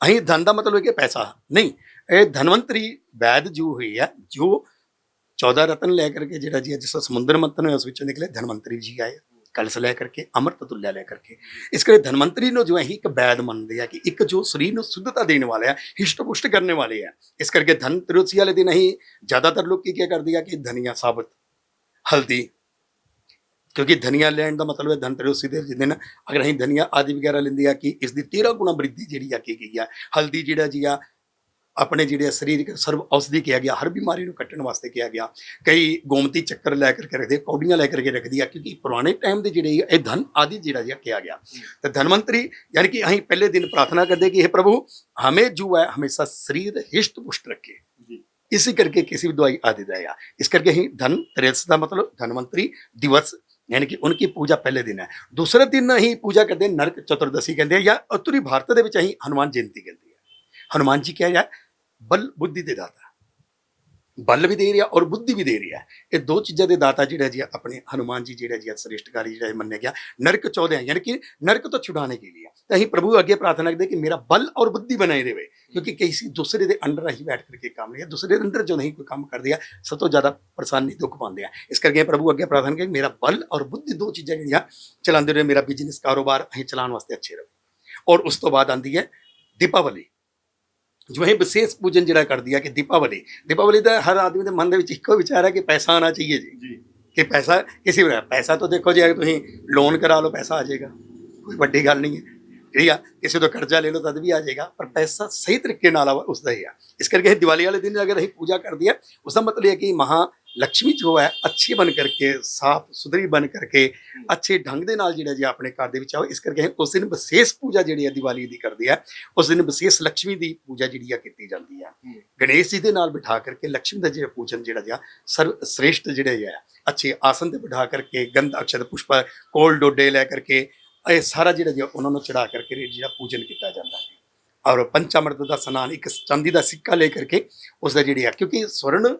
ਅਸੀਂ ਧਨ ਦਾ ਮਤਲਬ ਹੈ ਕਿ ਪੈਸਾ। ਨਹੀਂ, ਇਹ ਧਨਵੰਤਰੀ ਵੈਦ ਜੋ ਹੋਈ ਹੈ ਜੋ 14 ਰਤਨ ਲੈ ਕਰਕੇ ਜਿਹੜਾ ਜੀ ਜਿਸ ਸਮੁੰਦਰ ਮੰਥਨ ਹੋਇਆ, ਉਸ ਵਿੱਚੋਂ ਨਿਕਲੇ ਧਨਵੰਤਰੀ ਜੀ ਆਏ ਕਲਸ ਲੈ ਕਰਕੇ, ਅੰਮ੍ਰਿਤ ਤੁਲਿਆ ਲੈ ਕਰਕੇ। ਇਸ ਕਰਕੇ ਧਨਵੰਤਰੀ ਨੂੰ ਜੋ ਹੈ ਇੱਕ ਵੈਦ ਮੰਨਦੇ ਆ ਕਿ ਇੱਕ ਜੋ ਸਰੀਰ ਨੂੰ ਸ਼ੁੱਧਤਾ ਦੇਣ ਵਾਲਾ ਹੈ ਹਿਸ਼ਟ ਪੁਸ਼ਟ ਕਰਨ ਵਾਲੇ ਆ, ਇਸ ਕਰਕੇ ਧਨ ਤਰੋਸੀ ਵਾਲੇ ਦਿਨ ਅਸੀਂ ਜ਼ਿਆਦਾਤਰ ਲੋਕ ਕੀ ਕਰਦੇ ਆ ਕਿ ਧਨੀਆ, ਸਾਬਤ ਹਲਦੀ। ਕਿਉਂਕਿ ਧਨੀਆ ਲੈਣ ਦਾ ਮਤਲਬ ਹੈ ਧਨਤਰੋਸੀ ਦੇ ਦਿਨ। ਅਗਰ ਅਸੀਂ ਧਨੀਆ ਆਦਿ ਵਗੈਰਾ ਲੈਂਦੇ ਆ ਕਿ ਇਸ ਦੀ 13 ਗੁਣਾ ਬ੍ਰਿਧੀ ਜਿਹੜੀ ਆ ਕੀ ਗਈ ਆ, ਹਲਦੀ ਜਿਹੜਾ ਜੀ ਆ, ਆਪਣੇ ਜਿਹੜੇ ਸਰੀਰਕ ਸਰਵ ਔਸ਼ਧੀ ਕਿਹਾ ਗਿਆ, ਹਰ ਬਿਮਾਰੀ ਨੂੰ ਕੱਟਣ ਵਾਸਤੇ ਕਿਹਾ ਗਿਆ। ਕਈ ਗੋਮਤੀ ਚੱਕਰ ਲੈ ਕਰਕੇ ਰੱਖਦੇ ਕੌਡੀਆਂ ਲੈ ਕਰਕੇ ਰੱਖਦੀ ਆ, ਕਿਉਂਕਿ ਪੁਰਾਣੇ ਟਾਈਮ ਦੇ ਜਿਹੜੇ ਇਹ ਧਨ ਆਦਿ ਜਿਹੜਾ ਜਿਹਾ ਕਿਹਾ ਗਿਆ। ਤੇ ਧਨਵੰਤਰੀ ਯਾਨੀ ਕਿ ਅਸੀਂ ਪਹਿਲੇ ਦਿਨ ਪ੍ਰਾਰਥਨਾ ਕਰਦੇ ਕਿ ਇਹ ਪ੍ਰਭੂ, ਹਮੇ ਜੋ ਹੈ ਹਮੇਸ਼ਾ ਸਰੀਰ ਹਿਸ਼ਟ ਪੁਸ਼ਟ ਰੱਖੇ। इसी करके किसी भी दवाई आदि देगा इस करके ही धन त्रेस का मतलब धनवंतरी दिवस यानी कि उनकी पूजा पहले दिन है दूसरे दिन ही पूजा करते हैं नरक चतुर्दशी कहते हैं या उत्तरी भारत ਦੇ ਵਿੱਚ ਅਸੀਂ ਹਨੂਮਾਨ ਜਯੰਤੀ ਕਹਿੰਦੇ ਆ ਹਨੂਮਾਨ ਜੀ ਕਿਹਾ ਹੈ ਬਲ ਬੁੱਧੀ ਦੇ ਦਾਤਾ ਬਲ ਵੀ ਦੇ ਰਿਹਾ ਔਰ ਬੁੱਧੀ ਵੀ ਦੇ ਰਿਹਾ ਇਹ ਦੋ ਚੀਜ਼ਾਂ ਦੇ ਦਾਤਾ ਜਿਹੜਾ ਜੀ ਆਪਣੇ ਹਨੂਮਾਨ ਜੀ ਜਿਹੜਾ ਜੀ ਸ੍ਰਿਸ਼ਟਕਾਰੀ ਜਿਹੜਾ ਇਹ ਮੰਨਿਆ ਗਿਆ, ਨਰਕ ਚੌਦਿਆਂ ਯਾਨੀ ਕਿ ਨਰਕ ਤੋਂ ਛੁਡਾਣੇ ਕੇ ਲਈ ਤਾਂ ਅਸੀਂ ਪ੍ਰਭੂ ਅੱਗੇ ਪ੍ਰਾਰਥਨਾ ਕਰਦੇ ਕਿ ਮੇਰਾ ਬਲ ਔਰ ਬੁੱਧੀ ਬਣਾਈ ਰਹੇ ਕਿਉਂਕਿ ਕਿਸੇ ਦੂਸਰੇ ਦੇ ਅੰਡਰ ਅਸੀਂ ਬੈਠ ਕਰਕੇ ਕੰਮ ਨਹੀਂ ਦੂਸਰੇ ਦੇ ਅੰਦਰ ਜੋ ਨਹੀਂ ਕੋਈ ਕੰਮ ਕਰਦੇ ਆ, ਸਭ ਤੋਂ ਜ਼ਿਆਦਾ ਪਰੇਸ਼ਾਨੀ ਦੁੱਖ ਪਾਉਂਦੇ ਆ। ਇਸ ਕਰਕੇ ਪ੍ਰਭੂ ਅੱਗੇ ਪ੍ਰਾਰਥਨਾ ਕਿ ਮੇਰਾ ਬਲ ਔਰ ਬੁੱਧੀ ਦੋ ਚੀਜ਼ਾਂ ਜਿਹੜੀਆਂ ਚਲਾਉਂਦੇ ਰਹੇ, ਮੇਰਾ ਬਿਜ਼ਨਸ ਕਾਰੋਬਾਰ ਅਸੀਂ ਚਲਾਉਣ ਵਾਸਤੇ ਅੱਛੇ ਰਹੇ ਔਰ ਉਸ ਤੋਂ ਬਾਅਦ ਆਂਦੀ ਹੈ ਦੀਪਾਵਲੀ। ਜੋ ਇਹ ਵਿਸ਼ੇਸ਼ ਪੂਜਨ ਜਿਹੜਾ ਕਰਦੀ ਹੈ ਕਿ ਦੀਪਾਵਲੀ ਦੀਪਾਵਲੀ ਦਾ ਹਰ ਆਦਮੀ ਦੇ ਮਨ ਦੇ ਵਿੱਚ ਇੱਕੋ ਵਿਚਾਰ ਹੈ ਕਿ ਪੈਸਾ ਆਣਾ ਚਾਹੀਏ ਜੀ। ਕਿ ਪੈਸਾ ਕਿਸੇ ਵੀ ਪੈਸਾ ਤਾਂ ਦੇਖੋ ਜੇ ਤੁਸੀਂ ਲੋਨ ਕਰਾ ਲਓ ਪੈਸਾ ਆ ਜਾਏਗਾ। ਕੋਈ ਵੱਡੀ ਗੱਲ ਨਹੀਂ ਹੈ। ਠੀਕ ਆ ਕਿਸੇ ਤੋਂ ਕਰਜ਼ਾ ਲੈ ਲਓ ਤਦ ਵੀ ਆ ਜਾਏਗਾ। ਪਰ ਪੈਸਾ ਸਹੀ ਤਰੀਕੇ ਨਾਲ ਆਵਾ ਉਸ ਦਾ ਹੀ ਆ। ਇਸ ਕਰਕੇ ਇਹ ਦੀਵਾਲੀ ਵਾਲੇ ਦਿਨ ਅਗਰ ਅਸੀਂ ਪੂਜਾ ਕਰਦੀ ਹੈ ਉਸ ਦਾ ਮਤਲਬ ਇਹ ਹੈ ਕਿ ਮਹਾ लक्ष्मी ਜੋ ਹੈ ਅੱਛੀ ਬਣ ਕਰਕੇ ਸਾਫ਼ सुथरी ਬਣ ਕਰਕੇ ਅੱਛੇ ਢੰਗ ਦੇ ਨਾਲ ਜਿਹੜਾ ਜੀ ਆਪਣੇ ਘਰ ਦੇ ਵਿੱਚ ਆਓ ਇਸ ਕਰਕੇ ਉਸ ਦਿਨ ਵਿਸ਼ੇਸ਼ ਪੂਜਾ ਜਿਹੜੀ ਹੈ ਦੀਵਾਲੀ ਦੀ ਕਰਦੇ ਆ। ਉਸ ਦਿਨ ਵਿਸ਼ੇਸ਼ ਲక్ష్ਮੀ ਦੀ ਪੂਜਾ ਜਿਹੜੀ ਆ ਕੀਤੀ ਜਾਂਦੀ ਆ। ਗਣੇਸ਼ ਜੀ ਦੇ ਨਾਲ ਬਿਠਾ ਕਰਕੇ ਲక్ష్ਮੀ ਦਾ ਜਿਹੜਾ ਪੂਜਨ ਜਿਹੜਾ ਜਿਆ ਸਰਵ ਸ੍ਰੇਸ਼ਟ ਜਿਹੜੇ ਆ ਅੱਛੇ ਆਸਨ ਤੇ ਬਿਠਾ ਕਰਕੇ ਗੰਧ ਅਕਸ਼ਤ ਪੁਸ਼ਪ ਕੋਲ ਡੋਡੇ ਲੈ ਕਰਕੇ ਇਹ ਸਾਰਾ ਜਿਹੜਾ ਜੀ ਉਹਨਾਂ ਨੂੰ ਚੜਾ ਕਰਕੇ ਜਿਹੜਾ ਪੂਜਨ ਕੀਤਾ ਜਾਂਦਾ ਹੈ ਔਰ ਪੰਚਾਮਰਤ ਦਾ ਸਨਾਨ ਇੱਕ ਚਾਂਦੀ ਦਾ ਸਿੱਕਾ ਲੈ ਕਰਕੇ ਉਸ ਦਾ ਜਿਹੜੀ ਆ ਕਿਉਂਕਿ ਸਵਰਨ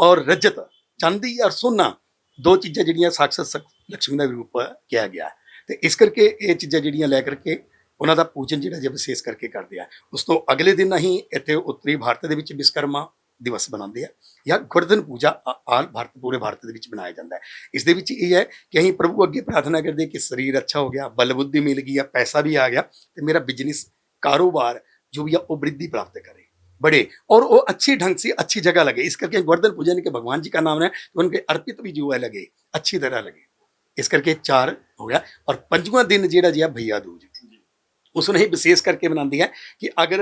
ਔਰ ਰਜਤ ਚਾਂਦੀ ਔਰ ਸੋਨਾ ਦੋ ਚੀਜ਼ਾਂ ਜਿਹੜੀਆਂ ਸਾਕਸ਼ਾਤ ਲక్ష్ਮੀ ਦਾ ਰੂਪ ਕਿਹਾ ਗਿਆ ਤੇ ਇਸ ਕਰਕੇ ਇਹ ਚੀਜ਼ਾਂ ਜਿਹੜੀਆਂ ਲੈ ਕਰਕੇ ਉਹਨਾਂ ਦਾ ਪੂਜਨ ਜਿਹੜਾ ਜੇ ਵਿਸ਼ੇਸ਼ ਕਰਕੇ ਕਰਦੇ ਆ। ਉਸ ਤੋਂ ਅਗਲੇ ਦਿਨ ਅਸੀਂ ਇੱਥੇ ਉੱਤਰੀ ਭਾਰਤ ਦੇ ਵਿੱਚ ਵਿਸ਼ਕਰਮਾ ਦਿਵਸ ਬਣਾਉਂਦੇ ਆ ਜਾਂ ਗੁਰਦਨ ਪੂਜਾ ਆਲ ਭਾਰਤ ਪੂਰੇ ਭਾਰਤ ਦੇ ਵਿੱਚ ਬਣਾਇਆ ਜਾਂਦਾ ਹੈ। ਇਸ ਦੇ ਵਿੱਚ ਇਹ ਹੈ ਕਿ ਅਸੀਂ ਪ੍ਰਭੂ ਅੱਗੇ ਪ੍ਰਾਰਥਨਾ ਕਰਦੇ ਕਿ ਸਰੀਰ ਅੱਛਾ ਹੋ ਗਿਆ, ਬਲ ਬੁੱਧੀ ਮਿਲ ਗਈ ਆ, ਪੈਸਾ ਵੀ ਆ ਗਿਆ ਤੇ ਮੇਰਾ ਬਿਜ਼ਨਸ ਕਾਰੋਬਾਰ ਜੋ ਵੀ ਆ ਉਹ ਬ੍ਰਿਧੀ ਪ੍ਰਾਪਤ ਕਰੇ। बड़े और वो अच्छी ढंग से अच्छी जगह लगे इस करके गोवर्धन पूजन के भगवान जी का नाम है तो उनके अर्पित भी जो है लगे अच्छी तरह लगे इस करके चार हो गया और पंजवा दिन जेड़ा जी है भैया दूज उसने ही विशेष करके बनाती है कि अगर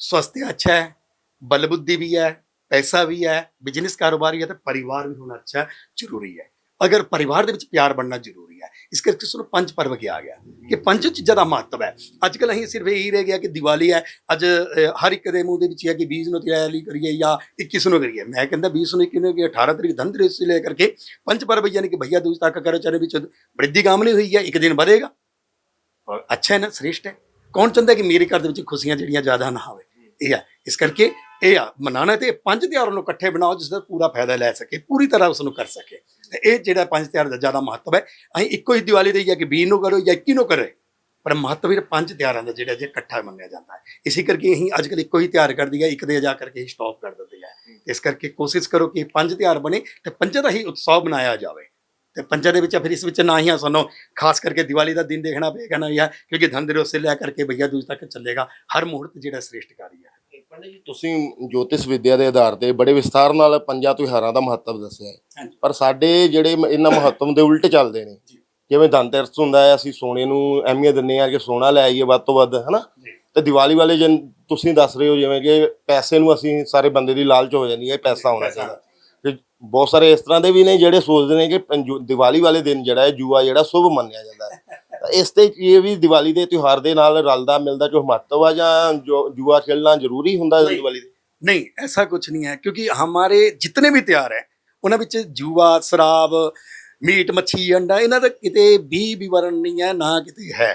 स्वास्थ्य अच्छा है बल बुद्धि भी है पैसा भी है बिजनेस कारोबार भी है तो परिवार भी होना अच्छा ਜ਼ਰੂਰੀ ਹੈ ਅਗਰ ਪਰਿਵਾਰ ਦੇ ਵਿੱਚ ਪਿਆਰ ਬਣਨਾ ਜ਼ਰੂਰੀ ਹੈ ਇਸ ਕਰਕੇ ਉਸ ਪੰਜ ਪਰਵ ਕਿਹਾ ਗਿਆ ਕਿ ਪੰਜ ਚੀਜ਼ਾਂ ਦਾ ਮਹੱਤਵ ਹੈ। ਅੱਜ ਕੱਲ ਅਸੀਂ ਸਿਰਫ ਇਹੀ ਰਹਿ ਗਿਆ ਕਿ ਦੀਵਾਲੀ ਹੈ। ਅੱਜ ਹਰ ਇੱਕ ਦੇ ਮੂੰਹ ਦੇ ਵਿੱਚ ਹੈ ਕਿ 20 ਨੂੰ ਦੀਵਾਲੀ ਕਰੀਏ ਜਾਂ 21 ਨੂੰ ਕਰੀਏ। ਮੈਂ ਕਹਿੰਦਾ 20 ਨੂੰ 21 ਨੂੰ ਕਿ 18 ਤਰੀਕ ਦੰਦ ਧਨਤੇਰਸ ਲੈ ਕਰਕੇ ਪੰਜ ਪਰਵ ਯਾਨੀ ਕਿ ਭਈਆ ਦੂਜ ਤੱਕ ਕਰੋ ਚਾਰੇ ਵਿੱਚ ਵ੍ਰਿੱਧੀ ਕਾਮਲੀ ਹੋਈ ਹੈ ਇੱਕ ਦਿਨ ਵਧੇਗਾ। ਔਰ ਅੱਛਾ ਹੈ ਨਾ ਸ੍ਰੇਸ਼ਟ ਹੈ। ਕੌਣ ਚਾਹੁੰਦਾ ਕਿ ਮੇਰੇ ਘਰ ਦੇ ਵਿੱਚ ਖੁਸ਼ੀਆਂ ਜਿਹੜੀਆਂ ਜ਼ਿਆਦਾ ਨਾ ਹੋਵੇ? ਇਹ ਹੈ ਇਸ ਕਰਕੇ ਇਹ ਆ ਮਨਾਣਾ ਤੇ ਪੰਜ ਤਿਉਹਾਰਾਂ ਨੂੰ ਇਕੱਠੇ ਬਣਾਓ ਜਿਸ ਦਾ ਪੂਰਾ ਫਾਇਦਾ ਲੈ ਸਕੇ ਪੂਰੀ ਤਰ੍ਹਾਂ ਉਸ ਨੂੰ ਕਰ ਸਕੇ। ਇਹ ਜਿਹੜਾ ਪੰਜ ਤਿਉਹਾਰ ਦਾ ਜ਼ਿਆਦਾ ਮਹੱਤਵ ਹੈ। ਅਸੀਂ ਇੱਕੋ ਹੀ ਦੀਵਾਲੀ ਦੇ ਜਾਂ ਕਿ 20 ਨੂੰ ਕਰੋ ਜਾਂ 21 ਨੂੰ ਕਰੇ ਪਰ ਮਹੱਤਵ ਇਹ ਪੰਜ ਤਿਉਹਾਰਾਂ ਦਾ ਜਿਹੜਾ ਜੇ ਇਕੱਠਾ ਮੰਨਿਆ ਜਾਂਦਾ ਹੈ। ਇਸੇ ਕਰਕੇ ਅਸੀਂ ਅੱਜ ਕੱਲ੍ਹ ਇੱਕੋ ਹੀ ਤਿਉਹਾਰ ਕਰ ਦਈਏ ਇੱਕ ਦੇ ਜਾ ਕਰਕੇ ਹੀ ਸਟਾਪ ਕਰ ਦਿੰਦੇ ਆ ਇਸ ਕਰਕੇ ਕੋਸ਼ਿਸ਼ ਕਰੋ ਕਿ ਪੰਜ ਤਿਉਹਾਰ ਬਣੇ ਤੇ ਪੰਜਾਂ ਦਾ ਹੀ ਉਤਸਵ ਮਨਾਇਆ ਜਾਵੇ। ਤੇ ਪੰਜਾਂ ਦੇ ਵਿੱਚ ਫਿਰ ਇਸ ਵਿੱਚ ਨਾ ਹੀ ਸਾਨੂੰ ਖਾਸ ਕਰਕੇ ਦੀਵਾਲੀ ਦਾ ਦਿਨ ਦੇਖਣਾ ਪਏਗਾ ਨਾ ਯਾ ਕਿਉਂਕਿ ਧਨਤੇਰਸ ਸੇ ਲੈ ਕਰਕੇ ਭਈਆ ਦੂਜ ਤੱਕ ਚੱਲੇਗਾ। ਹਰ ਮੁਹੂਰਤ ਜਿਹੜਾ ਸ੍ਰੇਸ਼ਟਕਾਰੀ ਹੈ। ਪੰਡਿਤ ਜੀ? ਤੁਸੀਂ ਜੋਤਿਸ਼ ਵਿਦਿਆ ਦੇ ਆਧਾਰ ਤੇ ਬੜੇ ਵਿਸਥਾਰ ਨਾਲ ਪੰਜਾਂ ਤਿਉਹਾਰਾਂ ਦਾ ਮਹੱਤਵ ਦੱਸਿਆ ਹੈ। ਪਰ ਸਾਡੇ ਜਿਹੜੇ ਇਹਨਾਂ ਮਹੱਤਵ ਦੇ ਉਲਟ ਚੱਲਦੇ ਨੇ। ਜਿਵੇਂ ਧਨਤੇਰਸ ਹੁੰਦਾ ਹੈ ਅਸੀਂ ਸੋਨੇ ਨੂੰ ਅਹਿਮੀਅਤ ਦਿੰਦੇ ਹਾਂ ਕਿ ਸੋਨਾ ਲੈ ਆਈਏ ਵੱਧ ਤੋਂ ਵੱਧ ਹਨਾ? ਤੇ ਦੀਵਾਲੀ ਵਾਲੇ ਦਿਨ ਤੁਸੀਂ ਦੱਸ ਰਹੇ ਹੋ ਜਿਵੇਂ ਕਿ ਪੈਸੇ ਨੂੰ ਅਸੀਂ ਸਾਰੇ ਬੰਦੇ ਦੀ ਲਾਲਚ ਹੋ ਜਾਂਦੀ ਹੈ ਪੈਸਾ ਹੋਣਾ। ਚਾਹੀਦਾ। ਤੇ ਬਹੁਤ ਸਾਰੇ ਇਸ ਤਰ੍ਹਾਂ ਦੇ ਵੀ ਨੇ ਜਿਹੜੇ ਸੋਚਦੇ ਨੇ ਕਿ ਦੀਵਾਲੀ ਵਾਲੇ ਦਿਨ ਜਿਹੜਾ ਹੈ ਜੂਆ ਜਿਹੜਾ ਸ਼ੁਭ ਮੰਨਿਆ ਜਾਂਦਾ ਹੈ। ਇਸ ਤੇ ਇਹ ਵੀ ਦੀਵਾਲੀ ਦੇ ਤਿਉਹਾਰ ਦੇ ਨਾਲ ਰਲਦਾ ਮਿਲਦਾ ਜੋ ਮਹੱਤਵ ਆ ਜਾਂ ਜੋ ਜੂਆ ਖੇਲਣਾ ਜ਼ਰੂਰੀ ਹੁੰਦਾ ਹੈ ਦੀਵਾਲੀ ਦੇ? नहीं ऐसा कुछ नहीं है क्योंकि हमारे जितने भी ਤਿਆਰ ਹੈ ਉਹਨਾਂ ਵਿੱਚ ਜੂਆ ਸ਼ਰਾਬ ਮੀਟ ਮੱਛੀ ਅੰਡਾ ਇਹਨਾਂ ਦਾ ਕਿਤੇ ਵੀ ਵਿਵਰਣ ਨਹੀਂ ਹੈ ਨਾ ਕਿਤੇ ਹੈ।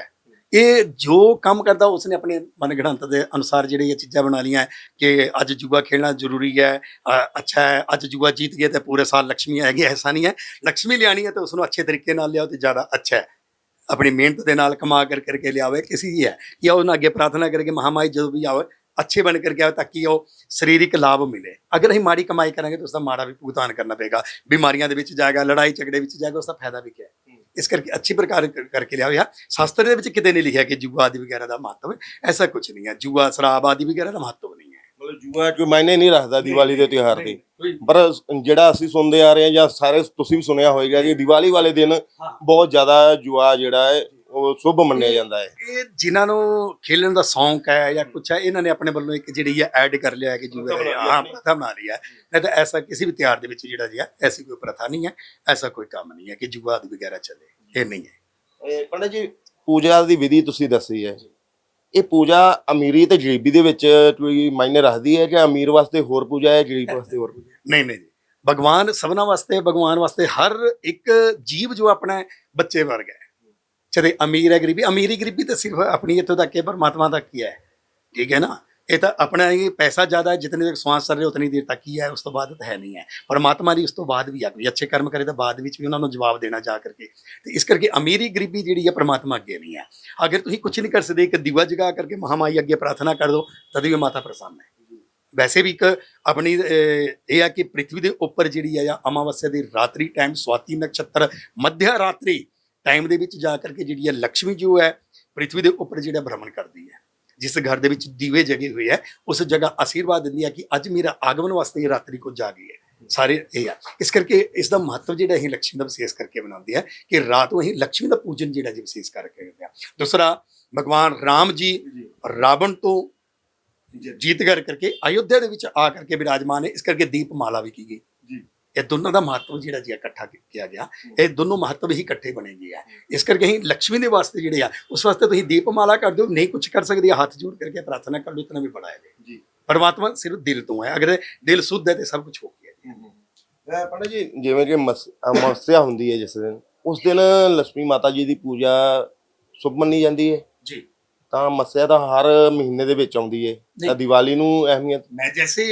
ਇਹ ਜੋ ਕੰਮ ਕਰਦਾ ਉਸਨੇ ਆਪਣੇ ਮਨ ਮਨਗੜੰਤ ਦੇ ਅਨੁਸਾਰ ਜਿਹੜੀ ਇਹ ਚੀਜ਼ਾਂ ਬਣਾ ਲਈਆਂ ਕਿ ਅੱਜ ਜੂਆ ਖੇਲਣਾ ਜ਼ਰੂਰੀ ਹੈ ਅੱਛਾ ਹੈ ਅੱਜ ਜੂਆ ਜੀਤ ਗਏ ਤੇ ਪੂਰੇ ਸਾਲ ਲక్ష్ਮੀ ਹੈਗੀ ਐਸਾ ਨਹੀਂ ਹੈ। ਲక్ష్ਮੀ ਲਿਆਣੀ ਹੈ ਤੇ ਉਸਨੂੰ ਅੱਛੇ ਤਰੀਕੇ ਨਾਲ ਲਿਆਓ ਤੇ ਜ਼ਿਆਦਾ ਅੱਛਾ ਹੈ। ਆਪਣੀ ਮਿਹਨਤ ਦੇ ਨਾਲ ਕਮਾ ਕਰ ਕਰਕੇ ਲਿਆਵੇ ਕਿਸੇ ਹੀ ਹੈ ਜਾਂ ਉਹਨਾਂ ਅੱਗੇ ਪ੍ਰਾਰਥਨਾ ਕਰਕੇ ਮਹਾਮਾਈ ਜਦੋਂ ਵੀ ਆਵੇ ਅੱਛੇ ਬਣ ਕਰਕੇ ਆਵੇ ਤਾਂ ਕਿ ਉਹ ਸਰੀਰਕ ਲਾਭ ਮਿਲੇ। ਅਗਰ ਅਸੀਂ ਮਾੜੀ ਕਮਾਈ ਕਰਾਂਗੇ ਤਾਂ ਉਸ ਦਾ ਮਾੜਾ ਵੀ ਭੁਗਤਾਨ ਕਰਨਾ ਪਏਗਾ ਬਿਮਾਰੀਆਂ ਦੇ ਵਿੱਚ ਜਾਏਗਾ ਲੜਾਈ ਝਗੜੇ ਵਿੱਚ ਜਾਏਗਾ ਉਸ ਦਾ ਫਾਇਦਾ ਵੀ ਕਿਆ ਹੈ? ਇਸ ਕਰਕੇ ਅੱਛੀ ਪ੍ਰਕਾਰ ਕਰ- ਕਰਕੇ ਲਿਆਓ ਯਾਰ। ਸ਼ਾਸਤਰ ਦੇ ਵਿੱਚ ਕਿਤੇ ਨਹੀਂ ਲਿਖਿਆ ਕਿ ਜੂਆ ਆਦਿ ਵਗੈਰਾ ਦਾ ਮਹੱਤਵ ਐਸਾ ਕੁਝ ਨਹੀਂ ਹੈ। ਜੂਆ ਸ਼ਰਾਬ ਆਦਿ ਵਗੈਰਾ ਦਾ ਮਹੱਤਵ ਨਹੀਂ ਮਤਲਬ ਜੂਆ ਕੋਈ ਮਾਇਨੇ ਨਹੀਂ ਰੱਖਦਾ ਦੀਵਾਲੀ ਦੇ ਤਿਉਹਾਰ ਤੇ। ਪਰ ਜਿਹੜਾ ਅਸੀਂ ਸੁਣਦੇ ਆ ਰਹੇ ਹਾਂ ਜਾਂ ਸਾਰੇ ਤੁਸੀਂ ਵੀ ਸੁਣਿਆ ਹੋਵੇਗਾ ਕਿ ਦੀਵਾਲੀ ਵਾਲੇ ਦਿਨ। ਬਹੁਤ ਜ਼ਿਆਦਾ ਜੂਆ ਜਿਹੜਾ ਹੈ ਉਹ ਸ਼ੁਭ ਮੰਨਿਆ ਜਾਂਦਾ ਹੈ। ਇਹ ਜਿਨ੍ਹਾਂ ਨੂੰ ਖੇਲਣ ਦਾ ਸ਼ੌਂਕ ਹੈ ਜਾਂ ਕੁਛ ਹੈ ਇਹਨਾਂ ਨੇ ਆਪਣੇ ਵੱਲੋਂ ਇੱਕ ਜਿਹੜੀ ਹੈ ਐਡ ਕਰ ਲਿਆ ਹੈ ਕਿ ਦੇ ਹਾਂ। ਪ੍ਰਥਾ ਬਣਾ ਲਈ ਹੈ। ਨਹੀਂ ਤਾਂ ਐਸਾ ਕਿਸੇ ਵੀ ਤਿਉਹਾਰ ਦੇ ਵਿੱਚ ਜਿਹੜਾ ਜੀ ਹੈ ਐਸੀ ਕੋਈ ਪ੍ਰਥਾ ਨਹੀਂ ਹੈ ਐਸਾ ਕੋਈ ਕੰਮ ਨਹੀਂ ਹੈ ਕਿ ਜੂਆ ਵਗੈਰਾ ਚੱਲੇ। ਇਹ ਨਹੀਂ ਹੈ। ਇਹ ਪੰਡਤ ਜੀ ਪੂਜਾ ਦੀ ਵਿਧੀ ਤੁਸੀਂ ਦੱਸੀ ਹੈ। ਇਹ ਪੂਜਾ ਅਮੀਰੀ ਤੇ ਗਰੀਬੀ ਦੇ ਵਿੱਚ ਕੋਈ ਮਾਇਨੇ ਰੱਖਦੀ ਹੈ ਕਿ ਅਮੀਰ ਵਾਸਤੇ ਹੋਰ ਪੂਜਾ ਹੈ ਗਰੀਬ ਵਾਸਤੇ ਹੋਰ ਪੂਜਾ ਨਹੀਂ ਨਹੀਂ ਭਗਵਾਨ ਸਭਨਾ ਵਾਸਤੇ, ਭਗਵਾਨ ਵਾਸਤੇ ਹਰ ਇੱਕ ਜੀਵ ਜੋ ਆਪਣਾ ਬੱਚੇ ਵਰਗਾ ਹੈ। ਚਾਹੇ ਅਮੀਰ ਹੈ, ਗਰੀਬੀ, ਅਮੀਰੀ, ਗਰੀਬੀ ਤਾਂ ਸਿਰਫ ਆਪਣੀ ਇੱਥੋਂ ਤੱਕ ਹੈ, ਪਰਮਾਤਮਾ ਤੱਕ ਹੀ ਹੈ। ਠੀਕ ਹੈ ਨਾ? ਇਹ ਤਾਂ ਆਪਣਾ ਇਹ ਪੈਸਾ ਜ਼ਿਆਦਾ ਹੈ, ਜਿਤਨੇ ਤੱਕ ਸਵਾਸ ਚੱਲ ਰਿਹਾ ਉਤਨੀ ਦੇਰ ਤੱਕ ਹੀ ਹੈ, ਉਸ ਤੋਂ ਬਾਅਦ ਤਾਂ ਹੈ ਨਹੀਂ ਹੈ। ਪਰਮਾਤਮਾ ਦੀ ਉਸ ਤੋਂ ਬਾਅਦ ਵੀ ਆ ਕੋਈ ਅੱਛੇ ਕਰਮ ਕਰੇ ਤਾਂ ਬਾਅਦ ਵਿੱਚ ਵੀ ਉਹਨਾਂ ਨੂੰ ਜਵਾਬ ਦੇਣਾ ਜਾ ਕਰਕੇ। ਤੇ ਇਸ ਕਰਕੇ ਅਮੀਰੀ ਗਰੀਬੀ ਜਿਹੜੀ ਹੈ, ਪਰਮਾਤਮਾ ਅੱਗੇ ਨਹੀਂ ਹੈ। ਅਗਰ ਤੁਸੀਂ ਕੁਝ ਨਹੀਂ ਕਰ ਸਕਦੇ, ਇੱਕ ਦੀਵਾ ਜਗਾ ਕਰਕੇ ਮਹਾਮਾਈ ਅੱਗੇ ਪ੍ਰਾਰਥਨਾ ਕਰ ਦਿਓ, ਤਦ ਵੀ ਮਾਤਾ ਪ੍ਰਸੰਨ ਹੈ। ਵੈਸੇ ਵੀ ਇੱਕ ਆਪਣੀ ਇਹ ਆ ਕਿ ਪ੍ਰithvi ਦੇ ਉੱਪਰ ਜਿਹੜੀ ਹੈ, ਜਾਂ ਅਮਾਵਸਿਆ ਦੀ ਰਾਤਰੀ ਟਾਈਮ ਸਵਾਤੀ ਨਕਸ਼ਤਰ, ਮੱਧਿਆ ਰਾਤਰੀ ਟਾਈਮ ਦੇ ਵਿੱਚ ਜਾ ਕਰਕੇ ਜਿਹੜੀ ਹੈ ਲక్ష్ਮੀ ਜੋ ਹੈ ਪ੍ਰithvi ਦੇ ਉੱਪਰ ਜਿਹੜਾ ਭ੍ਰਮਣ ਕਰਦੀ ਹੈ। ਜਿਸ ਘਰ ਦੇ ਵਿੱਚ ਦੀਵੇ ਜਗੇ ਹੋਏ ਹੈ ਉਸ ਜਗ੍ਹਾ ਆਸ਼ੀਰਵਾਦ ਦਿੰਦੀ ਹੈ ਕਿ ਅੱਜ ਮੇਰਾ ਆਗਮਨ ਵਾਸਤੇ ਇਹ ਰਾਤਰੀ ਕੋ ਗਈ ਹੈ। ਸਾਰੇ ਇਹ ਆ। ਇਸ ਕਰਕੇ ਇਸ ਦਾ ਮਹੱਤਵ ਜਿਹੜਾ ਅਸੀਂ ਲక్ష్ਮੀ ਦਾ ਵਿਸ਼ੇਸ਼ ਕਰਕੇ ਬਣਾਉਂਦੇ ਆ ਕਿ ਰਾਤ ਨੂੰ ਅਸੀਂ ਲక్ష్ਮੀ ਦਾ ਪੂਜਨ ਜਿਹੜਾ ਜੀ ਵਿਸ਼ੇਸ਼ ਕਰਕੇ ਕਰਦੇ ਆ। ਦੂਸਰਾ ਭਗਵਾਨ ਰਾਮ ਜੀ ਰਾਵਣ ਤੋਂ ਜੀਤ ਕਰਕੇ ਅਯੁੱਧਿਆ ਦੇ ਵਿੱਚ ਆ ਕਰਕੇ ਵਿਰਾਜਮਾਨ ਹੈ ਇਸ ਕਰਕੇ ਦੀਪਮਾਲਾ ਵੀ ਕੀ ਗਈ। ਇਹ ਦੋਨਾਂ ਦਾ ਮਹੱਤਵ ਜਿਹੜਾ ਜੀ ਇਕੱਠਾ ਕੀਤਾ ਗਿਆ। ਇਹ ਦੋਨੋਂ ਮਹੱਤਵ ਹੀ ਇਕੱਠੇ ਬਣੇ ਜੀ ਆ। ਇਸ ਕਰਕੇ ਅਸੀਂ ਲక్ష్ਮੀ ਦੇ ਵਾਸਤੇ ਜਿਹੜੇ ਆ ਉਸ ਵਾਸਤੇ ਤੁਸੀਂ ਦੀਪਮਾਲਾ ਕਰ ਦਿਓ ਨਹੀਂ ਕੁਝ ਕਰ ਸਕਦੇ ਹੱਥ ਜੋੜ ਕਰਕੇ ਪ੍ਰਾਰਥਨਾ ਕਰ ਲਓ ਇਤਨਾ ਵੀ ਬੜਾ ਹੈ ਜੀ। ਪਰਮਾਤਮਾ ਸਿਰਫ ਦਿਲ ਤੋਂ ਹੈ। ਅਗਰ ਦਿਲ ਸੁੱਧ ਹੈ ਤੇ ਸਭ ਕੁਝ ਹੋ ਗਿਆ ਪੜਾ ਜੀ ਜਿਵੇਂ ਕਿ ਮਸਿਆ ਹੁੰਦੀ ਹੈ ਜਿਸ ਦਿਨ ਉਸ ਦਿਨ ਲక్ష్ਮੀ ਮਾਤਾ ਜੀ ਦੀ ਪੂਜਾ ਸੁਭ ਮੰਨੀ ਜਾਂਦੀ ਹੈ? ਤਾਂ ਮੱਸਿਆ ਤਾਂ ਹਰ ਮਹੀਨੇ ਦੇ ਵਿੱਚ ਆਉਂਦੀ ਏ। ਤਾਂ ਦੀਵਾਲੀ ਨੂੰ ਅਹਿਮੀਅਤ ਮੈਂ ਜੈਸੇ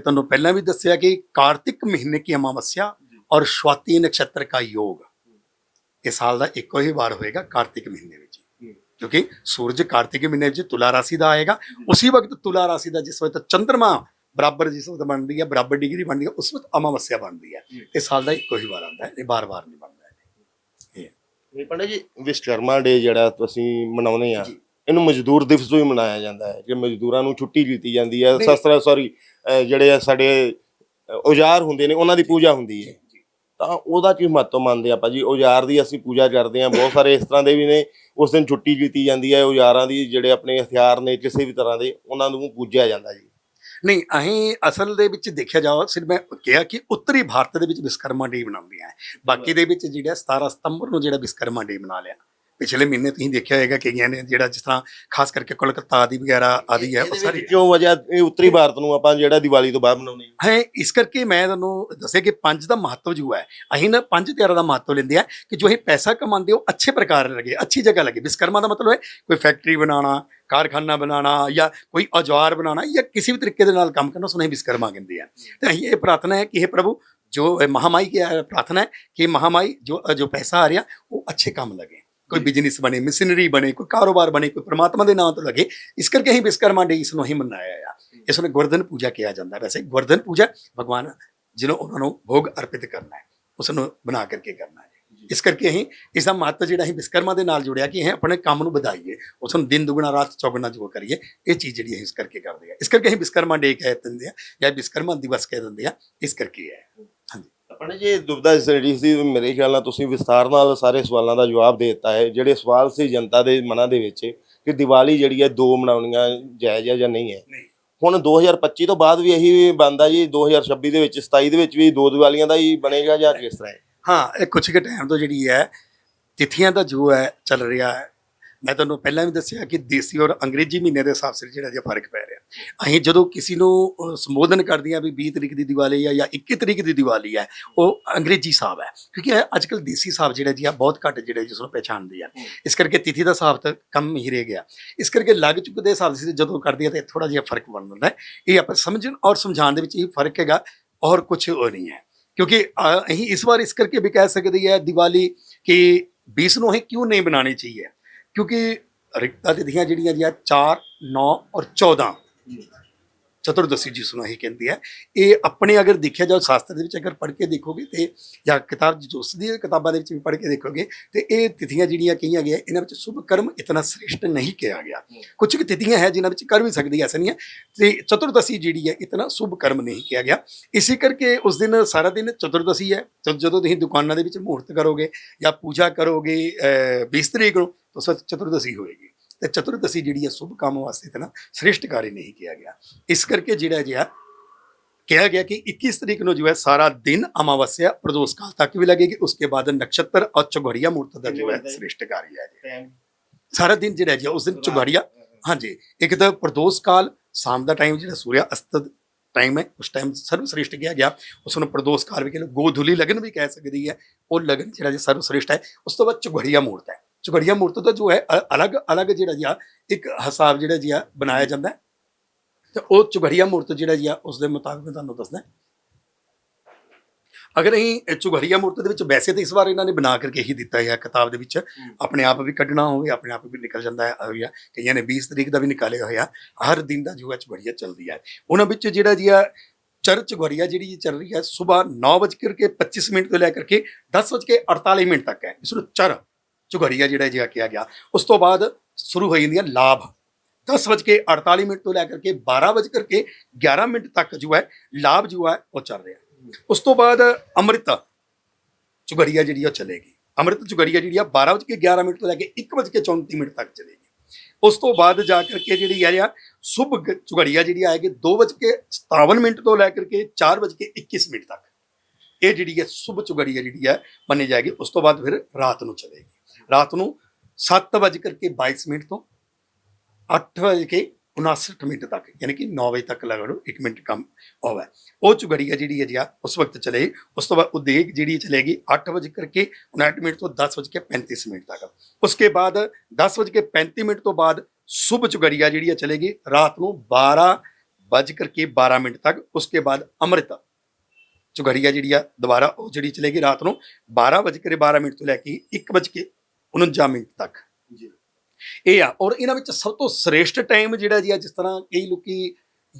ਤੁਹਾਨੂੰ ਪਹਿਲਾਂ ਵੀ ਦੱਸਿਆ ਕਿ ਕਾਰਤਿਕ ਮਹੀਨੇ ਕੀ ਅਮਾਵਸਿਆ ਔਰ ਸ਼ਵਾਤੀ ਨਕਸ਼ਤਰ ਦਾ ਯੋਗ। ਇਸ ਸਾਲ ਦਾ ਇੱਕੋ ਹੀ ਵਾਰ ਹੋਏਗਾ ਕਾਰਤਿਕ ਮਹੀਨੇ ਵਿੱਚ। ਕਿਉਂਕਿ ਸੂਰਜ ਕਾਰਤਿਕ ਮਹੀਨੇ ਵਿੱਚ ਤੁਲਾ ਰਾਸ਼ੀ ਦਾ ਆਏਗਾ। ਉਸੇ ਵਕਤ ਤੁਲਾ ਰਾਸ਼ੀ ਦਾ ਜਿਸ ਵਕਤ ਚੰਦਰਮਾ ਬਰਾਬਰ ਜਿਸ ਵਕਤ ਬਣਦੀ ਹੈ ਬਰਾਬਰ ਡਿਗਰੀ ਬਣਦੀ ਹੈ ਉਸ ਵਕਤ ਅਮਾਵਸਿਆ ਬਣਦੀ ਹੈ। ਇਸ ਸਾਲ ਦਾ ਇੱਕੋ ਹੀ ਵਾਰ ਆਉਂਦਾ ਹੈ। ਇਹ ਬਾਰ-ਬਾਰ ਨਹੀਂ ਬਣਦਾ। ਇਹ। ਪੰਡਿਤ ਜੀ ਵਿਸ਼ਕਰਮਾ ਡੇ ਜਿਹੜਾ ਤੁਸੀਂ ਮਨਾਉਂਦੇ ਆ। ਇਹਨੂੰ ਮਜ਼ਦੂਰ ਦਿਵਸ ਹੀ ਮਨਾਇਆ ਜਾਂਦਾ ਹੈ ਕਿ ਮਜ਼ਦੂਰਾਂ ਨੂੰ ਛੁੱਟੀ ਦਿੱਤੀ ਜਾਂਦੀ ਹੈ। ਸ਼ਸਤਰ ਸੌਰੀ ਜਿਹੜੇ ਆ ਸਾਡੇ ਔਜ਼ਾਰ ਹੁੰਦੇ ਨੇ ਉਹਨਾਂ ਦੀ ਪੂਜਾ ਹੁੰਦੀ ਹੈ। ਤਾਂ ਉਹਦਾ ਕੀ ਮਹੱਤਵ ਮੰਨਦੇ ਆਪਾਂ ਜੀ? ਔਜ਼ਾਰ ਦੀ ਅਸੀਂ ਪੂਜਾ ਕਰਦੇ ਹਾਂ ਬਹੁਤ ਸਾਰੇ ਇਸ ਤਰ੍ਹਾਂ ਦੇ ਵੀ ਨੇ ਉਸ ਦਿਨ ਛੁੱਟੀ ਕੀਤੀ ਜਾਂਦੀ ਹੈ ਔਜ਼ਾਰਾਂ ਦੀ ਜਿਹੜੇ ਆਪਣੇ ਹਥਿਆਰ ਨੇ ਕਿਸੇ ਵੀ ਤਰ੍ਹਾਂ ਦੇ ਉਹਨਾਂ ਨੂੰ ਪੂਜਿਆ ਜਾਂਦਾ ਜੀ। ਨਹੀਂ ਅਸੀਂ ਅਸਲ ਦੇ ਵਿੱਚ ਦੇਖਿਆ ਜਾਓ ਸਿਰ ਮੈਂ ਕਿਹਾ ਕਿ ਉੱਤਰੀ ਭਾਰਤ ਦੇ ਵਿੱਚ ਵਿਸਕਰਮਾ ਡੇ ਬਣਾਉਂਦੇ ਆ ਬਾਕੀ ਦੇ ਵਿੱਚ ਜਿਹੜਾ 17 ਸਤੰਬਰ ਨੂੰ ਜਿਹੜਾ ਵਿਸਕਰਮਾ ਡੇ ਬਣਾ ਲਿਆ ਪਿਛਲੇ ਮਹੀਨੇ ਤੁਸੀਂ ਦੇਖਿਆ ਹੋਏਗਾ ਕਈਆਂ ਨੇ ਜਿਹੜਾ ਜਿਸ ਤਰ੍ਹਾਂ ਖਾਸ ਕਰਕੇ ਕੋਲਕਾਤਾ ਆਦਿ ਵਗੈਰਾ ਆਦਿ ਹੈ ਉਹ ਸਾਰੀ ਕਿਉਂ ਵਜ੍ਹਾ ਇਹ ਉੱਤਰੀ ਭਾਰਤ ਨੂੰ ਆਪਾਂ ਜਿਹੜਾ ਦੀਵਾਲੀ ਤੋਂ ਬਾਅਦ ਮਨਾਉਂਦੇ ਹਾਂ। ਹੈ ਇਸ ਕਰਕੇ ਮੈਂ ਤੁਹਾਨੂੰ ਦੱਸਿਆ ਕਿ ਪੰਜ ਦਾ ਮਹੱਤਵ ਜੋ ਹੈ ਅਸੀਂ ਨਾ ਪੰਜ ਤਿਆਰਾਂ ਦਾ ਮਹੱਤਵ ਲੈਂਦੇ ਆ ਕਿ ਜੋ ਅਸੀਂ ਪੈਸਾ ਕਮਾਉਂਦੇ ਹੋ ਅੱਛੇ ਪ੍ਰਕਾਰ ਲੱਗੇ ਅੱਛੀ ਜਗ੍ਹਾ ਲੱਗੇ। ਵਿਸਕਰਮਾ ਦਾ ਮਤਲਬ ਹੈ ਕੋਈ ਫੈਕਟਰੀ ਬਣਾਉਣਾ ਕਾਰਖਾਨਾ ਬਣਾਉਣਾ ਜਾਂ ਕੋਈ ਔਜ਼ਾਰ ਬਣਾਉਣਾ ਜਾਂ ਕਿਸੇ ਵੀ ਤਰੀਕੇ ਦੇ ਨਾਲ ਕੰਮ ਕਰਨਾ ਉਸ ਨੂੰ ਅਸੀਂ ਵਿਸਕਰਮਾ ਕਹਿੰਦੇ ਆ ਤੇ ਅਸੀਂ ਇਹ ਪ੍ਰਾਰਥਨਾ ਹੈ ਕਿ ਇਹ ਪ੍ਰਭੂ ਜੋ ਇਹ ਮਹਾਮਾਈ ਕੀ ਹੈ ਪ੍ਰਾਰਥਨਾ ਹੈ ਕਿ ਮਹਾਮਾਈ ਜੋ ਜੋ ਪੈਸਾ ਆ ਰਿਹਾ ਉਹ ਅੱਛੇ ਕੰਮ ਲਗੇ। ਕੋਈ ਬਿਜ਼ਨਸ ਬਣੇ ਮਿਸ਼ਨਰੀ ਬਣੇ ਕੋਈ ਕਾਰੋਬਾਰ ਬਣੇ ਕੋਈ ਪ੍ਰਮਾਤਮਾ ਦੇ ਨਾਮ ਤੋਂ ਲੱਗੇ ਇਸ ਕਰਕੇ ਅਸੀਂ ਵਿਸਕਰਮਾ ਡੇ ਇਸ ਨੂੰ ਹੀ ਮਨਾਇਆ ਆ ਇਸ ਨੂੰ ਗੋਰਧਨ ਪੂਜਾ ਕਿਹਾ ਜਾਂਦਾ ਵੈਸੇ ਗੋਰਧਨ ਪੂਜਾ ਭਗਵਾਨ ਜਿਹਨੂੰ ਉਹਨਾਂ ਨੂੰ ਭੋਗ ਅਰਪਿਤ ਕਰਨਾ ਹੈ ਉਸ ਨੂੰ ਬਣਾ ਕਰਕੇ ਕਰਨਾ ਹੈ ਇਸ ਕਰਕੇ ਅਸੀਂ ਇਸ ਦਾ ਮਹੱਤਵ ਜਿਹੜਾ ਅਸੀਂ ਵਿਸਕਰਮਾ ਦੇ ਨਾਲ ਜੁੜਿਆ ਕਿ ਅਸੀਂ ਆਪਣੇ ਕੰਮ ਨੂੰ ਵਧਾਈਏ ਉਸ ਨੂੰ ਦਿਨ ਦੁਗਣਾ ਰਾਤ ਚੌਗਣਾ ਜੋ ਕਰੀਏ ਇਹ ਚੀਜ਼ ਜਿਹੜੀ ਅਸੀਂ ਇਸ ਕਰਕੇ ਕਰਦੇ ਆ ਇਸ ਕਰਕੇ ਅਸੀਂ ਵਿਸਕਰਮਾ ਡੇ ਕਹਿ ਦਿੰਦੇ ਆ ਜਾਂ ਵਿਸਕਰਮਾ ਦਿਵਸ ਕਹਿ ਦਿੰਦੇ ਆ ਇਸ ਕਰਕੇ ਹੈ ਆਪਣੇ ਜੀ ਦੁਬਦਾ ਜਿਹੜੀ ਸੀ ਮੇਰੇ ਖਿਆਲ ਨਾਲ ਤੁਸੀਂ ਵਿਸਥਾਰ ਨਾਲ ਸਾਰੇ ਸਵਾਲਾਂ ਦਾ ਜਵਾਬ ਦੇ ਦਿੱਤਾ ਹੈ। ਜਿਹੜੇ ਸਵਾਲ ਸੀ ਜਨਤਾ ਦੇ ਮਨਾਂ ਦੇ ਵਿੱਚ ਕਿ ਦੀਵਾਲੀ ਜਿਹੜੀ ਹੈ ਦੋ ਮਨਾਉਣੀਆਂ ਜਾਇਜ਼ ਹੈ ਜਾਂ ਨਹੀਂ ਹੈ? ਹੁਣ 2025 ਤੋਂ ਬਾਅਦ ਵੀ ਇਹੀ ਬੰਦਾ ਜੀ 2026 ਦੇ ਵਿੱਚ 27 ਦੇ ਵਿੱਚ ਵੀ ਦੋ ਦੀਵਾਲੀਆਂ ਦਾ ਹੀ ਬਣੇਗਾ ਜਾਂ ਕਿਸ ਤਰ੍ਹਾਂ ਹੈ? ਹਾਂ ਇਹ ਕੁਛ ਕੁ ਟਾਈਮ ਤੋਂ ਜਿਹੜੀ ਹੈ ਤਿਥੀਆਂ ਦਾ ਜੋ ਹੈ ਚੱਲ ਰਿਹਾ ਹੈ। ਮੈਂ ਤੁਹਾਨੂੰ ਪਹਿਲਾਂ ਵੀ ਦੱਸਿਆ ਕਿ ਦੇਸੀ ਔਰ ਅੰਗਰੇਜ਼ੀ ਮਹੀਨੇ ਦੇ ਹਿਸਾਬ ਸਿਰ ਜਿਹੜਾ ਜਿਹਾ ਫ਼ਰਕ ਪੈ ਰਿਹਾ। ਅਸੀਂ ਜਦੋਂ ਕਿਸੇ ਨੂੰ ਸੰਬੋਧਨ ਕਰਦੇ ਆ ਵੀ 20 ਤਰੀਕ ਦੀ ਦੀਵਾਲੀ ਹੈ ਜਾਂ 21 ਤਰੀਕ ਦੀ ਦੀਵਾਲੀ ਹੈ ਉਹ ਅੰਗਰੇਜ਼ੀ ਹਿਸਾਬ ਹੈ। ਕਿਉਂਕਿ ਅੱਜ ਕੱਲ ਦੇਸੀ ਹਿਸਾਬ ਜਿਹੜਾ ਜੀ ਆ ਬਹੁਤ ਘੱਟ ਜਿਹੜੇ ਜਿਸ ਨੂੰ ਪਛਾਣਦੇ ਆ। ਇਸ ਕਰਕੇ ਤਿਥੀ ਦਾ ਹਿਸਾਬ ਤਾਂ ਕਮ ਹੀ ਰਹਿ ਗਿਆ। ਇਸ ਕਰਕੇ ਲੱਗ ਚੁੱਕਦੇ ਹਿਸਾਬ ਸੀ ਜਦੋਂ ਕਰਦੇ ਆ ਤੇ ਥੋੜਾ ਜਿਹਾ ਫ਼ਰਕ ਬਣ ਜਾਂਦਾ ਹੈ। ਇਹ ਆਪਾਂ ਸਮਝਣ ਔਰ ਸਮਝਾਉਣ ਦੇ ਵਿੱਚ ਇਹ ਫ਼ਰਕ ਹੈਗਾ ਔਰ ਕੁਝ ਉਹ ਨਹੀਂ ਹੈ। ਕਿਉਂਕਿ ਅਹ, ਅਸੀਂ ਇਸ ਵਾਰ ਇਸ ਕਰਕੇ ਵੀ ਕਹਿ ਸਕਦੇ ਹੈ ਦੀਵਾਲੀ ਕਿ 20 ਨੂੰ ਅਸੀਂ ਕਿਉਂ ਨਹੀਂ ਬਣਾਉਣੀ ਚਾਹੀਏ? ਕਿਉਂਕਿ ਰਿਕਤਾ ਤਿਥੀਆਂ ਜਿਹੜੀਆਂ ਜੀ 4 9 ਔਰ 14 ਚਤੁਰਦਸ਼ੀ ਜਿਸ ਨੂੰ ਇਹ ਕਹਿੰਦੇ ਆ ਇਹ ਆਪਣੇ ਅਗਰ ਦੇਖਿਆ ਜਾਓ ਸ਼ਾਸਤਰ ਦੇ ਵਿੱਚ ਅਗਰ ਪੜ੍ਹ ਕੇ ਦੇਖੋਗੇ ਤੇ ਜਾਂ ਕਿਤਾਬ ਜੋਸ ਦੀ ਕਿਤਾਬਾਂ ਦੇ ਵਿੱਚ ਵੀ ਪੜ੍ਹ ਕੇ ਦੇਖੋਗੇ ਤੇ ਇਹ ਤਿਥੀਆਂ ਜਿਹੜੀਆਂ ਕਹੀਆਂ ਗਿਆ ਇਹਨਾਂ ਵਿੱਚ ਸ਼ੁਭ ਕਰਮ ਇਤਨਾ ਸ੍ਰੇਸ਼ਟ ਨਹੀਂ ਕਿਹਾ ਗਿਆ। ਕੁਝ ਕੁ ਤਿਥੀਆਂ ਹੈ ਜਿਨ੍ਹਾਂ ਵਿੱਚ ਕਰ ਵੀ ਸਕਦੀ ਹੈ ਐਸਾ ਤੇ ਚਤੁਰਦਸ਼ੀ ਜਿਹੜੀ ਹੈ ਇਤਨਾ ਸ਼ੁਭ ਕਰਮ ਨਹੀਂ ਕਿਹਾ ਗਿਆ। ਇਸੇ ਕਰਕੇ ਉਸ ਦਿਨ ਸਾਰਾ ਦਿਨ ਚਤੁਰਦਸ਼ੀ ਹੈ। ਜਦ- ਜਦੋਂ ਤੁਸੀਂ ਦੁਕਾਨਾਂ ਦੇ ਵਿੱਚ ਮੂਰਤ ਕਰੋਗੇ ਜਾਂ ਪੂਜਾ ਕਰੋਗੇ ਅਹ, 20 ਤਰੀਕ ਨੂੰ ਤਾਂ ਉਸ ਚਤੁਰਦਸ਼ੀ ਹੋਏਗੀ। ਤੇ ਚਤੁਰਦਸ਼ੀ ਜਿਹੜੀ ਹੈ ਸ਼ੁਭ ਕੰਮ ਵਾਸਤੇ ਤਾਂ ਨਾ ਸ੍ਰੇਸ਼ਟਕਾਰੀ ਨਹੀਂ ਕਿਹਾ ਗਿਆ। ਇਸ ਕਰਕੇ ਜਿਹੜਾ ਜਿਹਾ ਕਿਹਾ ਗਿਆ ਕਿ 21 ਤਰੀਕ ਨੂੰ ਜੋ ਹੈ ਸਾਰਾ ਦਿਨ ਅਮਾਵਸਿਆ ਪ੍ਰਦੋਸ਼ ਕਾਲ ਤੱਕ ਵੀ ਲੱਗੇਗੀ ਉਸਕੇ ਬਾਅਦ ਨਕਸ਼ਤਰ ਔਰ ਚੁਗੜੀਆ ਮੂਰਤ ਦਾ ਜੋ ਹੈ ਸ੍ਰੇਸ਼ਟਕਾਰੀ ਹੈ। ਜੀ ਸਾਰਾ ਦਿਨ ਜਿਹੜਾ ਜੀ ਉਸ ਦਿਨ ਚੁਗੜੀਆ ਹਾਂਜੀ ਇੱਕ ਤਾਂ ਪ੍ਰਦੋਸ਼ ਕਾਲ ਸ਼ਾਮ ਦਾ ਟਾਈਮ ਜਿਹੜਾ ਸੂਰਿਆ ਅਸਤ ਟਾਈਮ ਹੈ ਉਸ ਟਾਈਮ ਸਰਵ ਸ੍ਰੇਸ਼ਟ ਕਿਹਾ ਗਿਆ। ਉਸ ਨੂੰ ਪ੍ਰਦੋਸ਼ ਕਾਲ ਵੀ ਕਹਿੰਦੇ ਗੋਧੁਲੀ ਲਗਨ ਵੀ ਕਹਿ ਸਕਦੀ ਹੈ ਉਹ ਲਗਨ ਜਿਹੜਾ ਜੀ ਸਰਵ ਸ੍ਰੇਸ਼ਟ ਹੈ ਉਸ ਤੋਂ ਬਾਅਦ ਚੁਗੜੀਆ ਮੂਰਤ ਹੈ। ਚੁਗੜੀਆ ਮੂਰਤ ਦਾ ਜੋ ਹੈ ਅਲੱਗ ਅਲੱਗ ਜਿਹੜਾ ਜੀ ਆ ਇੱਕ ਹਿਸਾਬ ਜਿਹੜਾ ਜੀ ਆ ਬਣਾਇਆ ਜਾਂਦਾ ਤੇ ਉਹ ਚੁਗੜੀਆ ਮੂਰਤ ਜਿਹੜਾ ਜੀ ਆ ਉਸ ਦੇ ਮੁਤਾਬਿਕ ਮੈਂ ਤੁਹਾਨੂੰ ਦੱਸਦਾ ਅਗਰ ਅਸੀਂ ਇਹ ਚੁਗੜੀਆ ਮੂਰਤ ਦੇ ਵਿੱਚ ਵੈਸੇ ਤਾਂ ਇਸ ਵਾਰ ਇਹਨਾਂ ਨੇ ਬਣਾ ਕਰਕੇ ਹੀ ਦਿੱਤਾ ਹੈ ਕਿਤਾਬ ਦੇ ਵਿੱਚ। ਆਪਣੇ ਆਪ ਵੀ ਕੱਢਣਾ ਹੋਵੇ ਆਪਣੇ ਆਪ ਵੀ ਨਿਕਲ ਜਾਂਦਾ ਹੈ ਹੋਇਆ ਕਈਆਂ ਨੇ 20 ਤਰੀਕ ਦਾ ਵੀ ਨਿਕਾਲਿਆ ਹੋਇਆ। ਹਰ ਦਿਨ ਦਾ ਜੋ ਹੈ ਚੁਗੜੀਆ ਚੱਲਦੀ ਹੈ। ਉਹਨਾਂ ਵਿੱਚ ਜਿਹੜਾ ਜੀ ਆ ਚਰਚ ਚੁਗੜੀਆ ਜਿਹੜੀ ਚੱਲ ਰਹੀ ਹੈ ਸਵੇਰ 9:25 ਮਿੰਟ ਤੋਂ ਲੈ ਕਰਕੇ 10:48 ਮਿੰਟ ਤੱਕ ਹੈ। ਇਸ ਨੂੰ ਚਰ ਝੁਗੜੀਆ ਜਿਹੜਾ ਜਿਹਾ ਕਿਹਾ ਗਿਆ, ਉਸ ਤੋਂ ਬਾਅਦ ਸ਼ੁਰੂ ਹੋ ਜਾਂਦੀ ਹੈ ਲਾਭ 10:48 ਮਿੰਟ ਤੋਂ ਲੈ ਕਰਕੇ 12:11 ਮਿੰਟ ਤੱਕ ਜੋ ਹੈ, ਲਾਭ ਜੋ ਹੈ, ਉਹ ਚੱਲ ਰਿਹਾ। ਉਸ ਤੋਂ ਬਾਅਦ ਅੰਮ੍ਰਿਤ, ਝੁਗੜੀਆ ਜਿਹੜੀ ਆ, ਉਹ ਚੱਲੇਗੀ। ਅੰਮ੍ਰਿਤ ਝੁਗੜੀਆ ਜਿਹੜੀ ਆ 12:11 ਮਿੰਟ ਤੋਂ ਲੈ ਕੇ 1:34 ਮਿੰਟ ਤੱਕ ਚੱਲੇਗੀ। ਉਸ ਤੋਂ ਬਾਅਦ ਜਾ ਕਰਕੇ ਜਿਹੜੀ ਹੈ ਆ ਸੁਭ ਗ- ਚੁਗੜੀਆ ਜਿਹੜੀ ਆਏਗੀ 2:57 ਮਿੰਟ ਤੋਂ ਲੈ ਕਰਕੇ 4:21 ਮਿੰਟ ਤੱਕ। ਇਹ ਜਿਹੜੀ ਹੈ ਸੁਭ ਚੁਗੜੀਆ ਜਿਹੜੀ ਹੈ ਮੰਨੀ ਜਾਏਗੀ। ਉਸ ਤੋਂ ਬਾਅਦ ਫਿਰ ਰਾਤ ਨੂੰ ਚੱਲੇਗੀ। ਰਾਤ ਨੂੰ 7:22 ਮਿੰਟ ਤੋਂ 8:59 ਮਿੰਟ ਤੱਕ, ਯਾਨੀ ਕਿ 9 ਵਜੇ ਤੱਕ ਲਗਾ ਲਓ 1 ਮਿੰਟ ਕੰਮ ਹੋਵੇ ਉਹ ਚੁਗੜੀਆ ਜਿਹੜੀ ਹੈ ਜੀ ਆ, ਉਸ ਵਕਤ ਚਲੇ ਉਸ ਤੋਂ ਬਾਅਦ ਉਦੇਗ ਜਿਹੜੀ ਚਲੇਗੀ 8 ਵਜੇ ਕਰਕੇ 59 ਮਿੰਟ ਤੋਂ 10 ਵਜੇ ਕੇ 35 ਮਿੰਟ ਤੱਕ। ਉਸਕੇ ਬਾਅਦ 10 ਵਜੇ ਕੇ 35 ਮਿੰਟ ਤੋਂ ਬਾਅਦ ਸੁਬ ਚੁਗੜੀਆ ਜਿਹੜੀ ਹੈ ਚਲੇਗੀ ਰਾਤ ਨੂੰ 12 ਵਜ ਕਰਕੇ 12 ਮਿੰਟ ਤੱਕ। ਉਸਕੇ ਬਾਅਦ ਅੰਮ੍ਰਿਤ ਚੁਗੜੀਆ ਜਿਹੜੀ ਆ, ਦੁਬਾਰਾ ਉਹ ਜਿਹੜੀ ਚਲੇਗੀ ਰਾਤ ਨੂੰ 12 ਵਜ ਕੇ 12 ਮਿੰਟ ਤੋਂ ਲੈ ਕੇ 1 ਵਜ ਕੇ 49 ਮਿੰਟ ਤੱਕ। ਜੀ। ਇਹ ਆ ਔਰ ਇਹਨਾਂ ਵਿੱਚ ਸਭ ਤੋਂ ਸ੍ਰੇਸ਼ਟ ਟਾਈਮ ਜਿਹੜਾ ਜੀ ਆ ਜਿਸ ਤਰ੍ਹਾਂ ਕਈ ਲੋਕੀ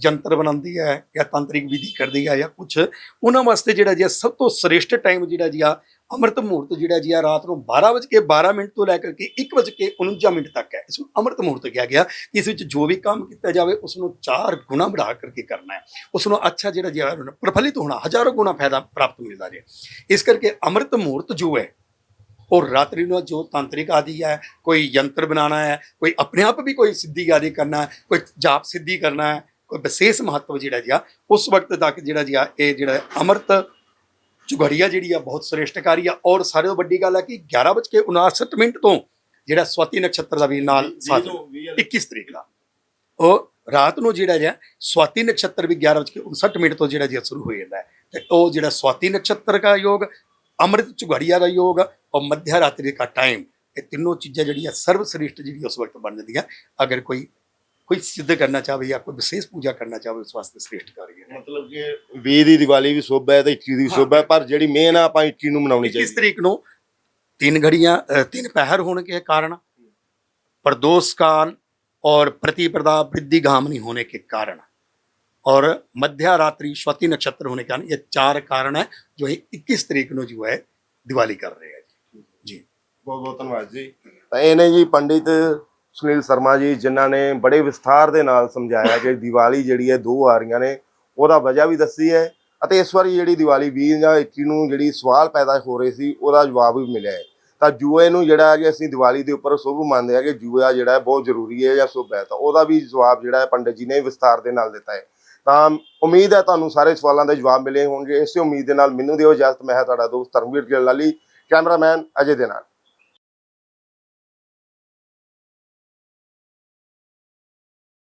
ਯੰਤਰ ਬਣਾਉਂਦੀ ਹੈ ਜਾਂ ਤਾਂਤਰਿਕ ਵਿਧੀ ਕਰਦੀ ਹੈ ਜਾਂ ਕੁਝ ਉਹਨਾਂ ਵਾਸਤੇ ਜਿਹੜਾ ਜੀ ਆ ਸਭ ਤੋਂ ਸ੍ਰੇਸ਼ਟ ਟਾਈਮ ਜਿਹੜਾ ਜੀ ਆ ਅੰਮ੍ਰਿਤ ਮੁਹੂਰਤ ਜਿਹੜਾ ਜੀ ਆ ਰਾਤ ਨੂੰ 12 ਵਜੇ ਕੇ 12 ਮਿੰਟ ਤੋਂ ਲੈ ਕਰਕੇ 1 ਵਜੇ ਕੇ 49 ਮਿੰਟ ਤੱਕ ਹੈ। ਇਸ ਨੂੰ ਅੰਮ੍ਰਿਤ ਮੁਹੂਰਤ ਕਿਹਾ ਗਿਆ। ਕਿ ਇਸ ਵਿੱਚ ਜੋ ਵੀ ਕੰਮ ਕੀਤਾ ਜਾਵੇ ਉਸ ਨੂੰ ਚਾਰ ਗੁਣਾ ਵਧਾ ਕਰਕੇ ਕਰਨਾ ਹੈ। ਉਸ ਨੂੰ ਅੱਛਾ ਜਿਹੜਾ ਜੀ ਪ੍ਰਫੁੱਲਿਤ ਹੋਣਾ ਹਜ਼ਾਰਾਂ ਗੁਣਾ ਫਾਇਦਾ ਪ੍ਰਾਪਤ ਮਿਲਦਾ ਜੇ। ਇਸ ਕਰਕੇ ਅੰਮ੍ਰਿਤ ਮੁਹੂਰਤ ਜੋ ਹੈ और रात्रि में जो तांत्रिक आदि है कोई यंत्र बनाना है कोई अपने आप भी कोई सिद्धि आदि करना है कोई जाप सिद्धि करना है ਕੋਈ ਵਿਸ਼ੇਸ਼ ਮਹੱਤਵ ਜਿਹੜਾ ਜੀ ਆ ਉਸ ਵਕਤ ਤੱਕ ਜਿਹੜਾ ਜੀ ਆ ਇਹ ਜਿਹੜਾ ਅੰਮ੍ਰਿਤ ਚੁਗੜੀਆ ਜਿਹੜੀ ਆ ਬਹੁਤ ਸ੍ਰੇਸ਼ਟਕਾਰੀ ਆ ਔਰ ਸਾਰੇ ਤੋਂ ਵੱਡੀ ਗੱਲ ਹੈ ਕਿ 11:59 ਮਿੰਟ ਤੋਂ ਜਿਹੜਾ ਸਵਾਤੀ ਨਕਸ਼ਤਰ ਦਾ ਵੀ ਨਾਲ ਸਾਥ 21 ਤਰੀਕ ਦਾ ਉਹ ਰਾਤ ਨੂੰ ਜਿਹੜਾ ਜਿਹਾ ਸਵਾਤੀ ਨਕਸ਼ਤਰ ਵੀ 11:59 ਮਿੰਟ ਤੋਂ ਜਿਹੜਾ ਜਿਹਾ ਸ਼ੁਰੂ ਹੋ ਜਾਂਦਾ ਹੈ ਤੇ ਉਹ ਜਿਹੜਾ ਸਵਾਤੀ ਨਕਸ਼ਤਰ ਦਾ ਯੋਗ ਅੰਮ੍ਰਿਤ ਚੁਗੜੀਆ ਦਾ ਯੋਗ ਔਰ ਮੱਧਿਆ ਰਾਤਰੀ ਦਾ ਟਾਈਮ ਇਹ ਤਿੰਨੋਂ ਚੀਜ਼ਾਂ ਜਿਹੜੀਆਂ ਸਰਵ ਸ੍ਰੇਸ਼ਟ ਜਿਹੜੀ ਉਸ ਵਕਤ ਬਣ ਜਾਂਦੀਆਂ ਅਗਰ ਕੋਈ ਕੋਈ ਸਿੱਧ ਕਰਨਾ ਚਾਹਵੇ ਜਾਂ ਕੋਈ ਵਿਸ਼ੇਸ਼ ਪੂਜਾ ਕਰਨਾ ਚਾਹਵੇ ਉਸ ਵਾਸਤੇ ਸ੍ਰੇਸ਼ਟ ਕਾਰਜ ਹੈ ਮਤਲਬ ਕਿ 20 ਦੀ ਦੀਵਾਲੀ ਵੀ ਸ਼ੁਭ ਹੈ ਤੇ 21 ਦੀ ਵੀ ਸ਼ੁਭ ਹੈ ਪਰ ਜਿਹੜੀ ਮੇਨ ਆ ਆਪਾਂ 21 ਨੂੰ ਮਨਾਉਣੀ किस ਚਾਹੀਦੀ तरीक नो तीन घड़ियां अ, तीन पहर होने के कारण प्रदोष काल और प्रतिप्रदा वृद्धि घामनी होने के कारण और मध्य रात्रि स्वती नक्षत्र होने के कारण ये चार कारण है जो है इक्कीस तरीक नो जो है दिवाली कर रहे हैं जी ਬਹੁਤ ਬਹੁਤ ਧੰਨਵਾਦ ਜੀ ਤਾਂ ਇਹ ਨੇ ਜੀ ਪੰਡਿਤ ਸੁਨੀਲ ਸ਼ਰਮਾ ਜੀ ਜਿਨ੍ਹਾਂ ਨੇ ਬੜੇ ਵਿਸਥਾਰ ਦੇ ਨਾਲ ਸਮਝਾਇਆ ਕਿ ਦੀਵਾਲੀ ਜਿਹੜੀ ਹੈ ਦੋ ਆ ਰਹੀਆਂ ਨੇ ਉਹਦਾ ਵਜ੍ਹਾ ਵੀ ਦੱਸੀ ਹੈ ਅਤੇ ਇਸ ਵਾਰੀ ਜਿਹੜੀ ਦੀਵਾਲੀ 20 ਜਾਂ 21 ਨੂੰ ਜਿਹੜੀ ਸਵਾਲ ਪੈਦਾ ਹੋ ਰਹੇ ਸੀ ਉਹਦਾ ਜਵਾਬ ਵੀ ਮਿਲਿਆ ਹੈ ਤਾਂ ਜੂਏ ਨੂੰ ਜਿਹੜਾ ਹੈ ਕਿ ਅਸੀਂ ਦੀਵਾਲੀ ਦੇ ਉੱਪਰ ਸ਼ੁਭ ਮੰਨਦੇ ਆ ਕਿ ਜੂਆ ਜਿਹੜਾ ਹੈ ਬਹੁਤ ਜ਼ਰੂਰੀ ਹੈ ਜਾਂ ਸ਼ੁਭ ਹੈ ਤਾਂ ਉਹਦਾ ਵੀ ਜਵਾਬ ਜਿਹੜਾ ਹੈ ਪੰਡਿਤ ਜੀ ਨੇ ਵਿਸਥਾਰ ਦੇ ਨਾਲ ਦਿੱਤਾ ਹੈ ਤਾਂ ਉਮੀਦ ਹੈ ਤੁਹਾਨੂੰ ਸਾਰੇ ਸਵਾਲਾਂ ਦੇ ਜਵਾਬ ਮਿਲੇ ਹੋਣਗੇ। ਇਸੇ ਉਮੀਦ ਦੇ ਨਾਲ ਮੈਨੂੰ ਦਿਓ ਇਜਾਜ਼ਤ। ਮੈਂ ਹਾਂ ਤੁਹਾਡਾ ਦੋਸਤ ਧਰਮਵੀਰ ਗਿੱਲ ਲਾਲੀ, ਕੈਮਰਾਮੈਨ ਅਜੇ ਦੇ ਨਾਲ।